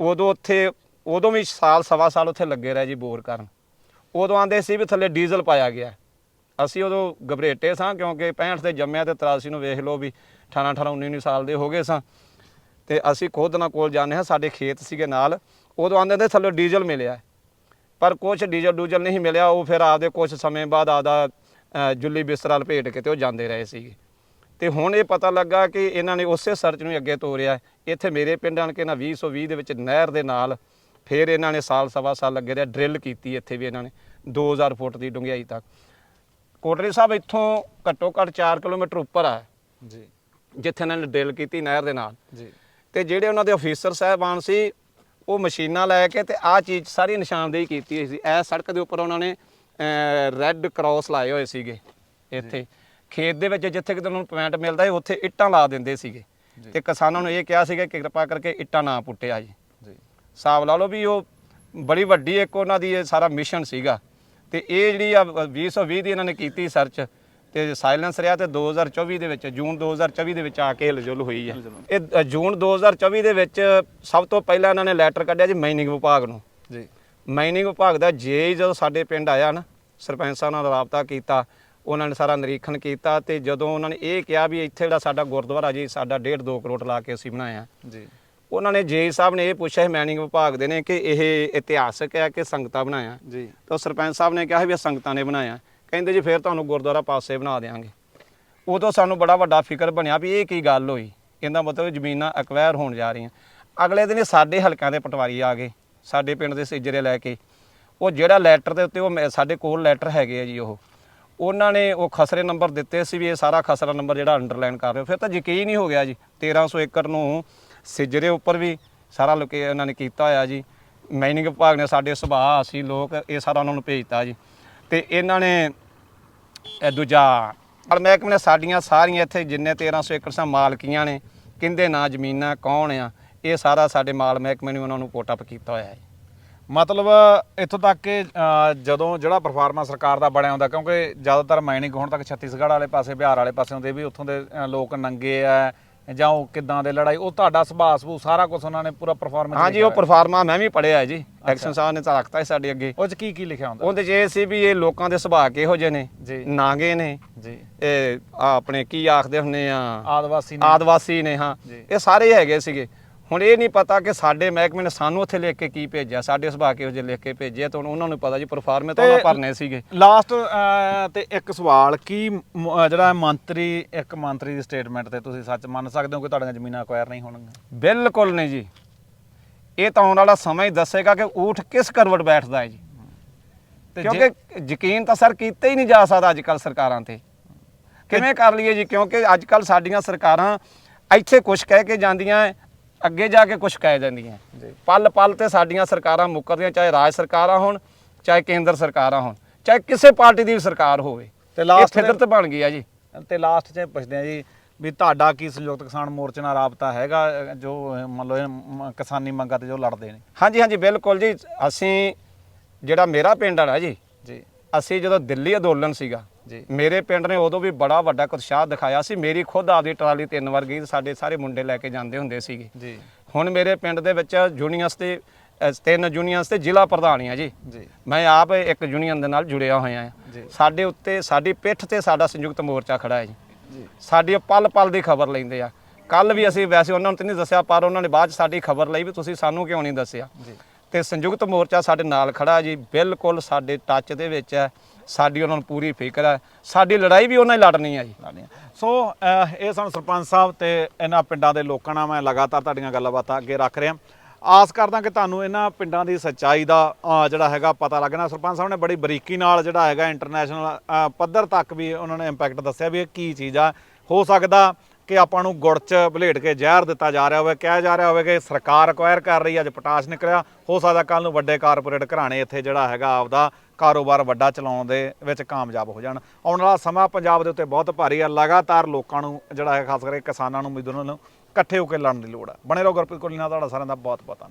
ਉਦੋਂ ਉੱਥੇ, ਉਦੋਂ ਵੀ ਸਾਲ, ਸਵਾ ਸਾਲ ਉੱਥੇ ਲੱਗੇ ਰਹੇ ਜੀ ਬੋਰ ਕਰਨ। ਉਦੋਂ ਆਂਦੇ ਸੀ ਵੀ ਥੱਲੇ ਡੀਜ਼ਲ ਪਾਇਆ ਗਿਆ। ਅਸੀਂ ਉਦੋਂ ਘਬਰੇਟੇ ਸਾਂ ਕਿਉਂਕਿ 65 ਦੇ ਜੰਮਿਆ ਤੇ 83 ਨੂੰ ਵੇਖ ਲਓ ਵੀ 18 18 19 19 ਸਾਲ ਦੇ ਹੋ ਗਏ ਸਾਂ। ਤੇ ਅਸੀਂ ਖੁਦ ਨਾਲ ਕੋਲ ਜਾਂਦੇ ਹਾਂ, ਸਾਡੇ ਖੇਤ ਸੀਗੇ ਨਾਲ। ਉਦੋਂ ਆਂਦੇ ਤੇ ਥੱਲੇ ਡੀਜ਼ਲ ਮਿਲਿਆ। ਪਰ ਕੁਝ ਡੀਜ਼ਲ ਡੂਜ਼ਲ ਨਹੀਂ ਮਿਲਿਆ, ਉਹ ਫਿਰ ਆਪਦੇ ਕੁਝ ਸਮੇਂ ਬਾਅਦ ਆਦਾ ਜੁੱਲੀ ਬਿਸਤਰਾ ਲਪੇਟ ਕੇ ਤੇ ਉਹ ਜਾਂਦੇ ਰਹੇ ਸੀਗੇ। ਤੇ ਹੁਣ ਇਹ ਪਤਾ ਲੱਗਾ ਕਿ ਇਹਨਾਂ ਨੇ ਉਸੇ ਸਰਚ ਨੂੰ ਅੱਗੇ ਤੋਰਿਆ। ਇੱਥੇ ਮੇਰੇ ਪਿੰਡ ਆਣ ਕੇ ਨਾ 2020 ਦੇ ਵਿੱਚ ਨਹਿਰ ਦੇ ਨਾਲ ਫਿਰ ਇਹਨਾਂ ਨੇ ਸਾਲ ਸਵਾ ਸਾਲ ਲੱਗੇ ਰਿਹਾ ਡਰਿਲ ਕੀਤੀ ਇੱਥੇ ਵੀ ਇਹਨਾਂ ਨੇ 2000 ਫੁੱਟ ਦੀ ਡੂੰਘਾਈ ਤੱਕ। ਕੋਟਰੇ ਸਾਹਿਬ ਇੱਥੋਂ ਘੱਟੋ ਘੱਟ 4 ਕਿਲੋਮੀਟਰ ਉੱਪਰ ਆ ਜੀ। ਜਿੱਥੇ ਇਹਨਾਂ ਨੇ ਡਰਿਲ ਕੀਤੀ ਨਹਿਰ ਦੇ ਨਾਲ। ਜੀ। ਤੇ ਜਿਹੜੇ ਉਹਨਾਂ ਦੇ ਅਫੀਸਰ ਸਾਹਿਬਾਨ ਸੀ ਉਹ ਮਸ਼ੀਨਾਂ ਲੈ ਕੇ ਤੇ ਆਹ ਚੀਜ਼ ਸਾਰੀ ਨਿਸ਼ਾਨਦੇਹੀ ਕੀਤੀ ਹੋਈ ਸੀ। ਇਹ ਸੜਕ ਦੇ ਉੱਪਰ ਉਹਨਾਂ ਨੇ ਰੈੱਡ ਕਰਾਸ ਲਾਏ ਹੋਏ ਸੀਗੇ ਇੱਥੇ। ਖੇਤ ਦੇ ਵਿੱਚ ਜਿੱਥੇ ਕਿਤੇ ਉਹਨਾਂ ਨੂੰ ਪੁਆਇੰਟ ਮਿਲਦਾ ਸੀ ਉੱਥੇ ਇੱਟਾਂ ਲਾ ਦਿੰਦੇ ਸੀਗੇ। ਤੇ ਕਿਸਾਨਾਂ ਨੂੰ ਇਹ ਕਿਹਾ ਸੀਗਾ ਕਿ ਕਿਰਪਾ ਕਰਕੇ ਇੱਟਾਂ ਨਾ ਪੁੱਟਿਆ ਜੀ। ਜੀ। ਹਿਸਾਬ ਲਾ ਲਓ ਵੀ ਉਹ ਬੜੀ ਵੱਡੀ ਇੱਕ ਉਹਨਾਂ ਦੀ ਇਹ ਸਾਰਾ ਮਿਸ਼ਨ ਸੀਗਾ। ਤੇ ਇਹ ਜਿਹੜੀ ਆ 2020 ਦੀ ਇਹਨਾਂ ਨੇ ਕੀਤੀ ਸਰਚ ਤੇ ਸਾਇਲੈਂਸ ਰਿਹਾ ਤੇ 2024 ਦੇ ਵਿੱਚ ਜੂਨ 2024 ਦੇ ਵਿੱਚ ਆ ਕੇ ਹਿਲਜੁਲ ਹੋਈ ਹੈ ਇਹ ਜੂਨ 2024 ਦੇ ਵਿੱਚ ਸਭ ਤੋਂ ਪਹਿਲਾਂ ਇਹਨਾਂ ਨੇ ਲੈਟਰ ਕੱਢਿਆ ਜੀ ਮਾਈਨਿੰਗ ਵਿਭਾਗ ਨੂੰ। ਜੀ। ਮਾਈਨਿੰਗ ਵਿਭਾਗ ਦਾ ਜੇ ਜਦੋਂ ਸਾਡੇ ਪਿੰਡ ਆਇਆ ਨਾ ਸਰਪੰਚ ਸਾਹਿਬ ਨਾਲ ਰਾਬਤਾ ਕੀਤਾ ਉਹਨਾਂ ਨੇ ਸਾਰਾ ਨਿਰੀਖਣ ਕੀਤਾ ਤੇ ਜਦੋਂ ਉਹਨਾਂ ਨੇ ਇਹ ਕਿਹਾ ਵੀ ਇੱਥੇ ਜਿਹੜਾ ਸਾਡਾ ਗੁਰਦੁਆਰਾ ਜੀ ਸਾਡਾ 1.5 2 ਕਰੋੜ ਲਾ ਕੇ ਅਸੀਂ ਬਣਾਇਆ। ਜੀ। ਉਹਨਾਂ ਨੇ ਜੇ ਸਾਹਿਬ ਨੇ ਇਹ ਪੁੱਛਿਆ ਮਾਈਨਿੰਗ ਵਿਭਾਗ ਦੇ ਨੇ ਕਿ ਇਹ ਇਤਿਹਾਸਕ ਹੈ ਕਿ ਸੰਗਤਾਂ ਬਣਾਇਆ? ਜੀ। ਤਾਂ ਸਰਪੰਚ ਸਾਹਿਬ ਨੇ ਕਿਹਾ ਵੀ ਇਹ ਸੰਗਤਾਂ ਨੇ ਬਣਾਇਆ। ਕਹਿੰਦੇ ਜੀ ਫਿਰ ਤੁਹਾਨੂੰ ਗੁਰਦੁਆਰਾ ਪਾਸੇ ਬਣਾ ਦੇਵਾਂਗੇ ਉਦੋਂ ਸਾਨੂੰ ਬੜਾ ਵੱਡਾ ਫਿਕਰ ਬਣਿਆ ਵੀ ਇਹ ਕੀ ਗੱਲ ਹੋਈ? ਇਹਦਾ ਮਤਲਬ ਜ਼ਮੀਨਾਂ ਅਕਵਾਇਰ ਹੋਣ ਜਾ ਰਹੀਆਂ। ਅਗਲੇ ਦਿਨ ਸਾਡੇ ਹਲਕਿਆਂ ਦੇ ਪਟਵਾਰੀ ਆ ਗਏ ਸਾਡੇ ਪਿੰਡ ਦੇ ਸਿਜਰੇ ਲੈ ਕੇ। ਉਹ ਜਿਹੜਾ ਲੈਟਰ ਦੇ ਉੱਤੇ ਉਹ ਸਾਡੇ ਕੋਲ ਲੈਟਰ ਹੈਗੇ ਆ ਜੀ ਉਹ। ਉਹਨਾਂ ਨੇ ਉਹ ਖਸਰੇ ਨੰਬਰ ਦਿੱਤੇ ਸੀ ਵੀ ਇਹ ਸਾਰਾ ਖਸਰਾ ਨੰਬਰ ਜਿਹੜਾ ਅੰਡਰਲਾਈਨ ਕਰ ਰਹੇ ਹੋ। ਫਿਰ ਤਾਂ ਯਕੀਨ ਹੀ ਹੋ ਗਿਆ ਜੀ 1300 ਏਕੜ ਨੂੰ ਸਿਜਰੇ ਉੱਪਰ ਵੀ ਸਾਰਾ ਲੋਕੇ ਉਹਨਾਂ ਨੇ ਕੀਤਾ ਹੋਇਆ ਜੀ। ਮਾਈਨਿੰਗ ਵਿਭਾਗ ਨੇ ਸਾਡੇ ਸੁਭਾਅ, ਅਸੀਂ ਲੋਕ, ਇਹ ਸਾਰਾ ਉਹਨਾਂ ਨੂੰ ਭੇਜਤਾ ਜੀ। ਤੇ ਇਹਨਾਂ ਨੇ ਦੂਜਾ ਪਰ ਮਹਿਕਮੇ ਨੇ ਸਾਡੀਆਂ ਸਾਰੀਆਂ ਇੱਥੇ ਜਿੰਨੇ 1300 ਏਕੜ ਸਾਂ ਮਾਲਕੀਆਂ ਨੇ, ਕਿੰਦੇ ਨਾਂ, ਜ਼ਮੀਨਾਂ, ਕੌਣ ਆ, ਇਹ ਸਾਰਾ ਸਾਡੇ ਮਾਲ ਮਹਿਕਮੇ ਨੇ ਉਹਨਾਂ ਨੂੰ ਕੋਟਅਪ ਕੀਤਾ ਹੋਇਆ ਹੈ। ਮਤਲਬ ਇੱਥੋਂ ਤੱਕ ਕਿ ਜਦੋਂ ਜਿਹੜਾ ਪਰਫਾਰਮੈਂਸ ਸਰਕਾਰ ਦਾ ਬਣਿਆ ਹੁੰਦਾ ਕਿਉਂਕਿ ਜ਼ਿਆਦਾਤਰ ਮਾਈਨਿੰਗ ਹੁਣ ਤੱਕ ਛੱਤੀਸਗੜ੍ਹ ਵਾਲੇ ਪਾਸੇ ਬਿਹਾਰ ਵਾਲੇ ਪਾਸੇ ਹੁੰਦੇ ਵੀ ਉੱਥੋਂ ਦੇ ਲੋਕ ਨੰਗੇ ਆ ਜਾਂ ਉਹ ਕਿਦਾਂ ਦੇ ਲੜਾਈ ਉਹ ਤੁਹਾਡਾ ਸੁਭਾਅ ਸੁਭੂ ਸਾਰਾ ਕੁਝ ਉਹਨਾਂ ਨੇ ਪੂਰਾ ਪਰਫਾਰਮੈਂਸ ਹਾਂਜੀ ਉਹ ਪਰਫਾਰਮਾ ਮੈਂ ਵੀ ਪੜਿਆ ਹੈ ਜੀ। ਐਕਸ਼ਨ ਸਾਹਿਬ ਨੇ ਤਾਂ ਰੱਖਤਾ ਹੈ ਸਾਡੇ ਅੱਗੇ। ਉਹ ਚ ਕੀ ਕੀ ਲਿਖਿਆ ਹੁੰਦਾ? ਉਹਦੇ 'ਚ ਇਹ ਸੀ ਵੀ ਇਹ ਲੋਕਾਂ ਦੇ ਸੁਭਾਅ ਕਿਹੋ ਜਿਹੇ ਨੇ ਜੀ। ਨਾਗੇ ਨੇ। ਜੀ। ਇਹ ਆ ਆਪਣੇ ਕੀ ਆਖਦੇ ਹੁੰਨੇ ਆ? ਆਦਿਵਾਸੀ ਨੇ। ਆਦਿਵਾਸੀ ਨੇ ਹਾਂ। ਜੀ। ਇਹ ਸਾਰੇ ਹੈਗੇ ਸੀਗੇ। ਹੁਣ ਇਹ ਨਹੀਂ ਪਤਾ ਕਿ ਸਾਡੇ ਮਹਿਕਮੇ ਨੇ ਸਾਨੂੰ ਉੱਥੇ ਲਿਖ ਕੇ ਕੀ ਭੇਜਿਆ ਸਾਡੇ ਸੁਭਾਅ ਕਿਹੋ ਜਿਹੇ ਲਿਖ ਕੇ ਭੇਜਿਆ ਤਾਂ ਹੁਣ ਉਹਨਾਂ ਨੂੰ ਪਤਾ ਜੀ ਪਰਫਾਰਮੇ ਤਾਂ ਉਹਨਾਂ ਭਰਨੇ ਸੀਗੇ। ਲਾਸਟ ਤੇ ਇੱਕ ਸਵਾਲ ਕੀ ਜਿਹੜਾ ਮੰਤਰੀ ਇੱਕ ਮੰਤਰੀ ਦੀ ਸਟੇਟਮੈਂਟ ਤੇ ਤੁਸੀਂ ਸੱਚ ਮੰਨ ਸਕਦੇ ਹੋ ਕਿ ਤੁਹਾਡੀਆਂ ਜ਼ਮੀਨਾਂ ਅਕਵਾਇਰ ਨਹੀਂ ਹੋਣਗੀਆਂ? ਬਿਲਕੁਲ ਨਹੀਂ ਜੀ। ਇਹ ਤਾਂ ਆਉਣ ਵਾਲਾ ਸਮਾਂ ਹੀ ਦੱਸੇਗਾ ਕਿ ਊਠ ਕਿਸ ਕਰਵਟ ਬੈਠਦਾ ਹੈ ਜੀ। ਕਿਉਂਕਿ ਯਕੀਨ ਤਾਂ ਸਰ ਕੀਤਾ ਹੀ ਨਹੀਂ ਜਾ ਸਕਦਾ ਅੱਜ ਕੱਲ ਸਰਕਾਰਾਂ ਤੇ। ਕਿਵੇਂ ਕਰ ਲਈਏ ਜੀ? ਕਿਉਂਕਿ ਅੱਜ ਕੱਲ ਸਾਡੀਆਂ ਸਰਕਾਰਾਂ ਇੱਥੇ ਕੁਝ ਕਹਿ ਕੇ ਜਾਂਦੀਆਂ ਅੱਗੇ ਜਾ ਕੇ ਕੁਝ ਕਹਿ ਜਾਂਦੀਆਂ। ਜੀ। ਪਲ ਪਲ ਤੇ ਸਾਡੀਆਂ ਸਰਕਾਰਾਂ ਮੁੱਕਰਦੀਆਂ ਚਾਹੇ ਰਾਜ ਸਰਕਾਰਾਂ ਹੋਣ ਚਾਹੇ ਕੇਂਦਰ ਸਰਕਾਰਾਂ ਹੋਣ ਚਾਹੇ ਕਿਸੇ ਪਾਰਟੀ ਦੀ ਵੀ ਸਰਕਾਰ ਹੋਵੇ। ਤੇ last ਫਿਤਰਤ ਬਣ ਗਈ ਆ ਜੀ। ਤੇ ਲਾਸਟ 'ਚ ਪੁੱਛਦੇ ਆ ਜੀ ਵੀ ਤੁਹਾਡਾ ਕੀ ਸੰਯੁਕਤ ਕਿਸਾਨ ਮੋਰਚੇ ਨਾਲ ਰਾਬਤਾ ਹੈਗਾ ਜੋ ਮੰਨ ਲਓ ਕਿਸਾਨੀ ਮੰਗਾਂ ਤੇ ਜੋ ਲੜਦੇ ਨੇ? ਹਾਂਜੀ ਹਾਂਜੀ ਬਿਲਕੁਲ ਜੀ। ਅਸੀਂ ਜਿਹੜਾ ਮੇਰਾ ਪਿੰਡ ਆ ਨਾ ਜੀ ਜੀ। ਅਸੀਂ ਜਦੋਂ ਦਿੱਲੀ ਅੰਦੋਲਨ ਸੀਗਾ ਜੀ। ਮੇਰੇ ਪਿੰਡ ਨੇ ਉਦੋਂ ਵੀ ਬੜਾ ਵੱਡਾ ਉਤਸ਼ਾਹ ਦਿਖਾਇਆ ਸੀ। ਮੇਰੀ ਖੁਦ ਆਪਦੀ ਟਰਾਲੀ ਤਿੰਨ ਵਾਰ ਗਈ ਸਾਡੇ ਸਾਰੇ ਮੁੰਡੇ ਲੈ ਕੇ ਜਾਂਦੇ ਹੁੰਦੇ ਸੀਗੇ। ਜੀ। ਹੁਣ ਮੇਰੇ ਪਿੰਡ ਦੇ ਵਿੱਚ ਯੂਨੀਅਨਸ ਤੇ ਤਿੰਨ ਯੂਨੀਅਨਸ ਤੇ ਜ਼ਿਲ੍ਹਾ ਪ੍ਰਧਾਨੀਆਂ ਜੀ। ਜੀ। ਮੈਂ ਆਪ ਇੱਕ ਯੂਨੀਅਨ ਦੇ ਨਾਲ ਜੁੜਿਆ ਹੋਇਆ ਹਾਂ। ਸਾਡੇ ਉੱਤੇ ਸਾਡੀ ਪਿੱਠ ਤੇ ਸਾਡਾ ਸੰਯੁਕਤ ਮੋਰਚਾ ਖੜਾ ਹੈ ਜੀ। ਸਾਡੀ ਪਲ ਪਲ ਦੀ ਖਬਰ ਲੈਂਦੇ ਆ। ਕੱਲ ਵੀ ਅਸੀਂ ਵੈਸੇ ਉਹਨਾਂ ਨੂੰ ਤਾਂ ਨਹੀਂ ਦੱਸਿਆ ਪਰ ਉਹਨਾਂ ਨੇ ਬਾਅਦ 'ਚ ਸਾਡੀ ਖਬਰ ਲਈ ਵੀ ਤੁਸੀਂ ਸਾਨੂੰ ਕਿਉਂ ਨਹੀਂ ਦੱਸਿਆ? ਜੀ। ਤੇ ਸੰਯੁਕਤ ਮੋਰਚਾ ਸਾਡੇ ਨਾਲ ਖੜਾ ਜੀ। ਬਿਲਕੁਲ ਸਾਡੇ ਟੱਚ ਦੇ ਵਿੱਚ ਹੈ। ਸਾਡੀ ਉਹਨਾਂ ਨੂੰ ਪੂਰੀ ਫਿਕਰ ਹੈ। ਸਾਡੀ ਲੜਾਈ ਵੀ ਉਹਨਾਂ ਹੀ ਲੜਨੀ ਹੈ ਜੀ। ਸੋ ਅਹ, ਇਹ ਸਨ ਸਰਪੰਚ ਸਾਹਿਬ ਤੇ ਇਹਨਾਂ ਪਿੰਡਾਂ ਦੇ ਲੋਕਾਂ ਨਾਲ ਮੈਂ ਲਗਾਤਾਰ ਤੁਹਾਡੀਆਂ ਗੱਲਾਂ ਬਾਤਾਂ ਅੱਗੇ ਰੱਖ ਰਿਹਾ। ਆਸ ਕਰਦਾ ਕਿ ਤੁਹਾਨੂੰ ਇਹਨਾਂ ਪਿੰਡਾਂ ਦੀ ਸੱਚਾਈ ਦਾ ਅਹ, ਜਿਹੜਾ ਹੈਗਾ ਪਤਾ ਲੱਗਣਾ ਸਰਪੰਚ ਸਾਹਿਬ ਨੇ ਬੜੀ ਬਰੀਕੀ ਨਾਲ ਜਿਹੜਾ ਹੈਗਾ ਇੰਟਰਨੈਸ਼ਨਲ ਪੱਧਰ ਤੱਕ ਵੀ ਉਹਨਾਂ ਨੇ ਇੰਪੈਕਟ ਦੱਸਿਆ ਵੀ ਇਹ ਕੀ ਚੀਜ਼ ਆ। ਹੋ ਸਕਦਾ ਕਿ ਆਪਾਂ ਨੂੰ ਗੁੜ ਚ ਬਲੇਟ ਕੇ ਜ਼ਹਿਰ ਦਿੱਤਾ ਜਾ ਰਿਹਾ ਹੋਵੇ। ਕਿਹਾ ਜਾ ਰਿਹਾ ਹੋਵੇ ਕਿ ਸਰਕਾਰ ਅਕਵਾਇਰ ਕਰ ਰਹੀ ਹੈ ਅੱਜ ਪਟਾਸ਼ ਨਿਕਲਿਆ। ਹੋ ਸਕਦਾ ਕੱਲ ਨੂੰ ਵੱਡੇ ਕਾਰਪੋਰੇਟ ਘਰਾਣੇ ਇੱਥੇ ਜਿਹੜਾ ਹੈਗਾ ਆਪਦਾ ਕਾਰੋਬਾਰ ਵੱਡਾ ਚਲਾਉਣ ਦੇ ਵਿੱਚ ਕਾਮਯਾਬ ਹੋ ਜਾਣ। ਆਉਣ ਵਾਲਾ ਸਮਾਂ ਪੰਜਾਬ ਦੇ ਉੱਤੇ ਬਹੁਤ ਭਾਰੀ ਆ। ਲਗਾਤਾਰ ਲੋਕਾਂ ਨੂੰ ਜਿਹੜਾ ਹੈ, ਖਾਸ ਕਰਕੇ ਕਿਸਾਨਾਂ ਨੂੰ, ਮਜ਼ਦੂਰਾਂ ਨੂੰ ਇਕੱਠੇ ਹੋ ਕੇ ਲੜਨ ਦੀ ਲੋੜ ਹੈ ਬਣੇ ਰਹੋ ਗੁਰਪ੍ਰੀਤ ਕੋਲੀ ਨਾਲ, ਤੁਹਾਡਾ ਸਾਰਿਆਂ ਦਾ ਬਹੁਤ ਬਹੁਤ ਧੰਨਵਾਦ।